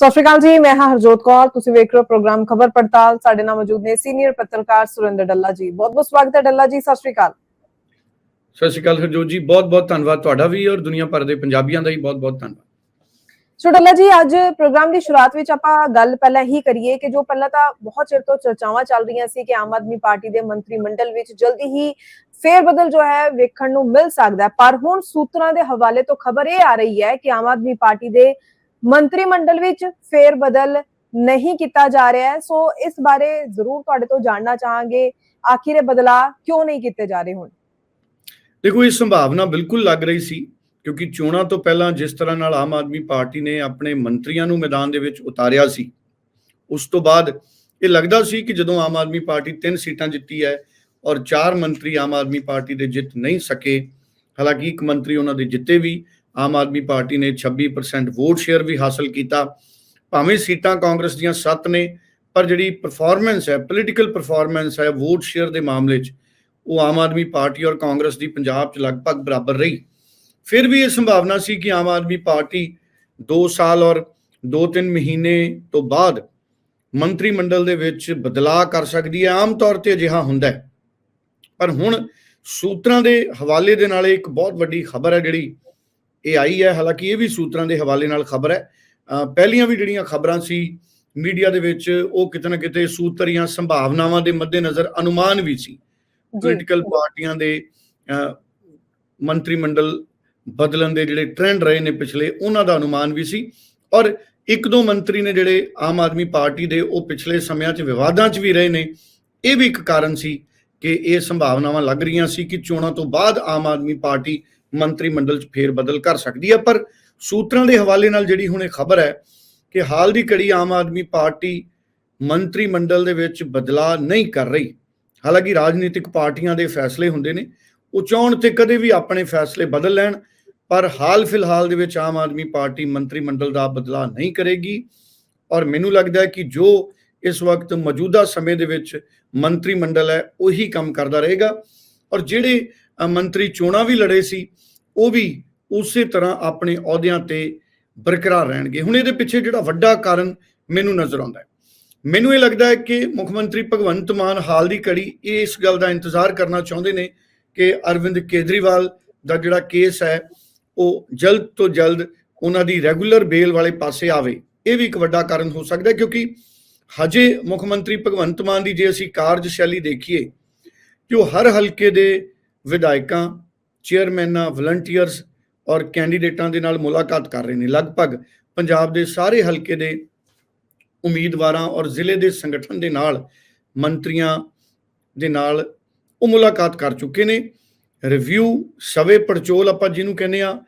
ਸਤਿ ਸ਼੍ਰੀ ਅਕਾਲ ਜੀ ਮੈਂ ਹਾਂ ਹਰਜੋਤ ਕੌਰ। ਤੁਸੀਂ ਵੇਖ ਰਹੇ ਹੋ ਪ੍ਰੋਗਰਾਮ ਖਬਰ ਪੜਤਾਲ। ਸਾਡੇ ਨਾਲ ਮੌਜੂਦ ਨੇ ਸੀਨੀਅਰ ਪੱਤਰਕਾਰ ਸੁਰਿੰਦਰ ਡੱਲਾ ਜੀ। ਬਹੁਤ ਬਹੁਤ ਸਵਾਗਤ ਹੈ ਡੱਲਾ ਜੀ ਸਤਿ ਸ਼੍ਰੀ ਅਕਾਲ। ਸਤਿ ਸ਼੍ਰੀ ਅਕਾਲ ਹਰਜੋਤ ਜੀ ਬਹੁਤ ਬਹੁਤ ਧੰਨਵਾਦ ਤੁਹਾਡਾ ਵੀ ਔਰ ਦੁਨੀਆ ਭਰ ਦੇ ਪੰਜਾਬੀਆਂ ਦਾ ਹੀ ਬਹੁਤ ਬਹੁਤ ਧੰਨਵਾਦ। ਸੋ ਡੱਲਾ ਜੀ ਅੱਜ ਪ੍ਰੋਗਰਾਮ ਦੀ ਸ਼ੁਰੂਆਤ ਵਿੱਚ ਆਪਾਂ ਗੱਲ ਪਹਿਲਾਂ ਹੀ ਕਰੀਏ ਕਿ ਜੋ ਪਹਿਲਾਂ ਤਾਂ ਬਹੁਤ ਚਿਰ ਤੋਂ ਚਰਚਾਵਾਂ ਚੱਲ ਰਹੀਆਂ ਸੀ ਕਿ ਆਮ ਆਦਮੀ ਪਾਰਟੀ ਦੇ ਮੰਤਰੀ ਮੰਡਲ ਵਿੱਚ ਜਲਦੀ ਹੀ ਫੇਰ ਬਦਲ ਜੋ ਹੈ ਵੇਖਣ ਨੂੰ ਮਿਲ ਸਕਦਾ ਪਰ ਹੁਣ ਸੂਤਰਾਂ ਦੇ ਹਵਾਲੇ ਤੋਂ ਖਬਰ ਇਹ ਆ ਰਹੀ ਹੈ ਕਿ ਆਮ ਆਦਮੀ ਪਾਰਟੀ ਦੇ ਮੰਤਰੀ ਮੰਡਲ ਵਿੱਚ ਫੇਰ ਬਦਲ ਨਹੀਂ ਕੀਤਾ ਜਾ ਰਿਹਾ ਹੈ। ਸੋ ਇਸ ਬਾਰੇ ਜ਼ਰੂਰ ਤੁਹਾਡੇ ਤੋਂ ਜਾਣਨਾ ਚਾਹਾਂਗੇ। ਆਖਿਰ ਇਹ ਬਦਲਾਅ ਕਿਉਂ ਨਹੀਂ ਕੀਤੇ ਜਾ ਰਹੇ ਹੁਣ? ਦੇਖੋ, ਇਹ ਸੰਭਾਵਨਾ ਬਿਲਕੁਲ ਲੱਗ ਰਹੀ ਸੀ, ਕਿਉਂਕਿ ਚੋਣਾਂ ਤੋਂ ਪਹਿਲਾਂ ਜਿਸ ਤਰ੍ਹਾਂ ਨਾਲ ਆਮ ਆਦਮੀ ਪਾਰਟੀ ਨੇ ਆਪਣੇ ਮੰਤਰੀਆਂ ਨੂੰ ਮੈਦਾਨ ਦੇ ਵਿੱਚ ਉਤਾਰਿਆ ਸੀ, ਉਸ ਤੋਂ ਬਾਅਦ ਇਹ ਲੱਗਦਾ ਸੀ ਕਿ ਜਦੋਂ ਆਮ ਆਦਮੀ ਪਾਰਟੀ ਤਿੰਨ ਸੀਟਾਂ ਜਿੱਤੀ ਹੈ ਔਰ ਚਾਰ ਮੰਤਰੀ ਆਮ ਆਦਮੀ ਪਾਰਟੀ ਦੇ ਜਿੱਤ ਨਹੀਂ ਸਕੇ, ਹਾਲਾਂਕਿ ਇੱਕ ਮੰਤਰੀ ਉਹਨਾਂ ਦੇ ਜਿੱਤੇ ਵੀ ਆਮ ਆਦਮੀ ਪਾਰਟੀ ਨੇ 26% ਵੋਟ ਸ਼ੇਅਰ ਵੀ ਹਾਸਲ ਕੀਤਾ। ਭਾਵੇਂ ਸੀਟਾਂ ਕਾਂਗਰਸ ਦੀਆਂ 7 ਨੇ, ਪਰ ਜਿਹੜੀ ਪਰਫਾਰਮੈਂਸ ਹੈ ਪੋਲੀਟੀਕਲ ਪਰਫਾਰਮੈਂਸ ਹੈ ਵੋਟ ਸ਼ੇਅਰ ਦੇ ਮਾਮਲੇ 'ਚ, ਉਹ ਆਮ ਆਦਮੀ ਪਾਰਟੀ ਔਰ ਕਾਂਗਰਸ ਦੀ ਪੰਜਾਬ 'ਚ ਲਗਭਗ ਬਰਾਬਰ ਰਹੀ। ਫਿਰ ਵੀ ਇਹ ਸੰਭਾਵਨਾ ਸੀ ਕਿ ਆਮ ਆਦਮੀ ਪਾਰਟੀ 2 ਸਾਲ ਔਰ 2-3 ਮਹੀਨੇ ਤੋਂ ਬਾਅਦ ਮੰਤਰੀ ਮੰਡਲ ਦੇ ਵਿੱਚ ਬਦਲਾਅ ਕਰ ਸਕਦੀ ਹੈ। ਆਮ ਤੌਰ ਤੇ ਅਜਿਹਾ ਹੁੰਦਾ ਹੈ। ਪਰ ਹੁਣ ਸੂਤਰਾਂ ਦੇ ਹਵਾਲੇ ਦੇ ਨਾਲ ਇੱਕ ਬਹੁਤ ਵੱਡੀ ਖਬਰ ਹੈ ਜਿਹੜੀ ਇਹ ਆਈ ਹੈ। ਹਾਲਾਂਕਿ ਇਹ ਵੀ ਸੂਤਰਾਂ ਦੇ ਹਵਾਲੇ ਨਾਲ ਖਬਰ ਹੈ। ਪਹਿਲੀਆਂ ਵੀ ਜਿਹੜੀਆਂ ਖਬਰਾਂ ਸੀ ਮੀਡੀਆ ਦੇ ਵਿੱਚ ਉਹ ਕਿਤੇ ਨਾ ਕਿਤੇ ਸੂਤਰੀਆਂ ਸੰਭਾਵਨਾਵਾਂ ਦੇ ਮੱਦੇਨਜ਼ਰ ਅਨੁਮਾਨ ਵੀ ਸੀ। ਪੋਲੀਟੀਕਲ ਪਾਰਟੀਆਂ ਦੇ ਮੰਤਰੀ ਮੰਡਲ ਬਦਲਣ ਦੇ ਜਿਹੜੇ ਟ੍ਰੈਂਡ ਰਹੇ ਨੇ ਪਿਛਲੇ ਉਹਨਾਂ ਦਾ ਅਨੁਮਾਨ ਵੀ ਸੀ। ਔਰ ਇੱਕ ਦੋ ਮੰਤਰੀ ਨੇ ਜਿਹੜੇ ਆਮ ਆਦਮੀ ਪਾਰਟੀ ਦੇ ਉਹ ਪਿਛਲੇ ਸਮਿਆਂ 'ਚ ਵਿਵਾਦਾਂ 'ਚ ਵੀ ਰਹੇ ਨੇ। ਇਹ ਵੀ ਇੱਕ ਕਾਰਨ ਸੀ ਕਿ ਇਹ ਸੰਭਾਵਨਾਵਾਂ ਲੱਗ ਰਹੀਆਂ ਸੀ ਕਿ ਚੋਣਾਂ ਤੋਂ ਬਾਅਦ ਆਮ ਆਦਮੀ ਪਾਰਟੀ ਮੰਤਰੀ ਮੰਡਲ 'ਚ ਫੇਰ ਬਦਲ ਕਰ ਸਕਦੀ ਹੈ ਪਰ ਸੂਤਰਾਂ ਦੇ ਹਵਾਲੇ ਨਾਲ ਜਿਹੜੀ ਹੁਣ ਇਹ ਖਬਰ ਹੈ ਕਿ ਹਾਲ ਦੀ ਘੜੀ ਆਮ ਆਦਮੀ ਪਾਰਟੀ ਮੰਤਰੀ ਮੰਡਲ ਦੇ ਵਿੱਚ ਬਦਲਾਅ ਨਹੀਂ ਕਰ ਰਹੀ। ਹਾਲਾਂਕਿ ਰਾਜਨੀਤਿਕ ਪਾਰਟੀਆਂ ਦੇ ਫੈਸਲੇ ਹੁੰਦੇ ਨੇ, ਉਹ ਚਾਹਣ ਤੇ ਕਦੇ ਵੀ ਆਪਣੇ ਫੈਸਲੇ ਬਦਲ ਲੈਣ, ਪਰ ਹਾਲ ਫਿਲਹਾਲ ਦੇ ਵਿੱਚ ਆਮ ਆਦਮੀ ਪਾਰਟੀ ਮੰਤਰੀ ਮੰਡਲ ਦਾ ਬਦਲਾਅ ਨਹੀਂ ਕਰੇਗੀ। ਔਰ ਮੈਨੂੰ ਲੱਗਦਾ ਹੈ ਕਿ ਜੋ ਇਸ ਵਕਤ ਮੌਜੂਦਾ ਸਮੇਂ ਦੇ ਵਿੱਚ ਮੰਤਰੀ ਮੰਡਲ ਹੈ, ਉਹੀ ਕੰਮ ਕਰਦਾ ਰਹੇਗਾ। ਔਰ ਜਿਹੜੇ ਮੰਤਰੀ ਚੋਣਾਂ ਵੀ ਲੜੇ ਸੀ, ਉਹ ਵੀ ਉਸੇ ਤਰ੍ਹਾਂ ਆਪਣੇ ਅਹੁਦਿਆਂ ਤੇ ਬਰਕਰਾਰ ਰਹਿਣਗੇ। ਹੁਣ ਇਹਦੇ ਪਿੱਛੇ ਜਿਹੜਾ ਵੱਡਾ ਕਾਰਨ ਮੈਨੂੰ ਨਜ਼ਰ ਆਉਂਦਾ ਹੈ। ਮੈਨੂੰ ਇਹ ਲੱਗਦਾ ਹੈ ਕਿ ਮੁੱਖ ਮੰਤਰੀ ਭਗਵੰਤ ਮਾਨ ਹਾਲ ਦੀ ਘੜੀ ਇਸ ਗੱਲ ਦਾ ਇੰਤਜ਼ਾਰ ਕਰਨਾ ਚਾਹੁੰਦੇ ਨੇ ਕਿ ਅਰਵਿੰਦ ਕੇਜਰੀਵਾਲ ਦਾ ਜਿਹੜਾ ਕੇਸ ਹੈ, ਉਹ ਜਲਦ ਤੋਂ ਜਲਦ ਉਹਨਾਂ ਦੀ ਰੈਗੂਲਰ ਬੇਲ ਵਾਲੇ ਪਾਸੇ ਆਵੇ। ਇਹ ਵੀ ਇੱਕ ਵੱਡਾ ਕਾਰਨ ਹੋ ਸਕਦਾ ਕਿਉਂਕਿ ਹਜੇ ਮੁੱਖ ਮੰਤਰੀ ਭਗਵੰਤ ਮਾਨ ਦੀ ਜੇ ਅਸੀਂ ਕਾਰਜਸ਼ੈਲੀ ਦੇਖੀਏ ਕਿ ਉਹ ਹਰ ਹਲਕੇ ਦੇ ਵਿਧਾਇਕਾਂ, ਚੇਅਰਮੈਨਾਂ ਵਲੰਟੀਅਰਸ ਔਰ ਕੈਂਡੀਡੇਟਾਂ ਦੇ ਨਾਲ ਮੁਲਾਕਾਤ ਕਰ ਰਹੇ ਨੇ। ਲਗਭਗ ਪੰਜਾਬ ਦੇ ਸਾਰੇ ਹਲਕੇ ਦੇ ਉਮੀਦਵਾਰਾਂ ਔਰ ਜ਼ਿਲ੍ਹੇ ਦੇ ਸੰਗਠਨ ਦੇ ਨਾਲ ਮੰਤਰੀਆਂ ਦੇ ਨਾਲ ਉਹ ਮੁਲਾਕਾਤ ਕਰ ਚੁੱਕੇ ਨੇ। ਰਿਵਿਊ ਸਵੇ ਪੜਚੋਲ ਆਪਾਂ ਜਿਹਨੂੰ ਕਹਿੰਦੇ ਆ,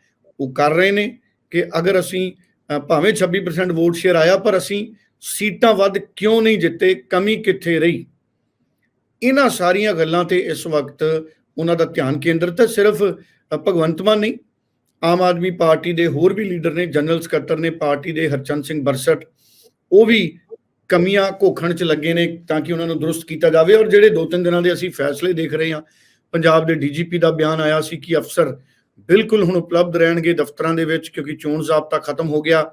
ਉਹ ਕਰ ਰਹੇ ਨੇ ਕਿ ਅਗਰ ਅਸੀਂ ਭਾਵੇਂ 26% ਵੋਟ ਸ਼ੇਅਰ ਆਇਆ, ਪਰ ਅਸੀਂ ਸੀਟਾਂ ਵੱਧ ਕਿਉਂ ਨਹੀਂ ਜਿੱਤੇ, ਕਮੀ ਕਿੱਥੇ ਰਹੀ? ਇਹਨਾਂ ਸਾਰੀਆਂ ਗੱਲਾਂ ਤੇ ਇਸ ਵਕਤ ਉਹਨਾਂ ਦਾ ਧਿਆਨ ਕੇਂਦਰਿਤ ਹੈ, ਸਿਰਫ ਭਗਵੰਤ ਮਾਨ ਨਹੀਂ। ਆਮ ਆਦਮੀ ਪਾਰਟੀ ਦੇ ਹੋਰ ਵੀ ਲੀਡਰ ਨੇ, ਜਨਰਲ ਸਕੱਤਰ ਨੇ, ਪਾਰਟੀ ਦੇ ਹਰਚੰਦ ਸਿੰਘ ਬਰਸਟ, ਉਹ ਵੀ ਕਮੀਆਂ ਘੋਖਣ ਚ ਲੱਗੇ ਨੇ ਤਾਂ ਕਿ ਉਹਨਾਂ ਨੂੰ ਦਰੁਸਤ ਕੀਤਾ ਜਾਵੇ ਔਰ ਜਿਹੜੇ ਦੋ ਤਿੰਨ ਦਿਨਾਂ ਦੇ ਅਸੀਂ ਫੈਸਲੇ ਦੇਖ ਰਹੇ ਹਾਂ, ਪੰਜਾਬ ਦੇ ਡੀਜੀਪੀ ਦਾ ਬਿਆਨ ਆਇਆ ਸੀ ਕਿ ਅਫਸਰ ਬਿਲਕੁਲ ਹੁਣ ਉਪਲਬਧ ਰਹਿਣਗੇ ਦਫ਼ਤਰਾਂ ਦੇ ਵਿੱਚ ਕਿਉਂਕਿ ਚੋਣ ਜ਼ਾਬਤਾ ਖਤਮ ਹੋ ਗਿਆ,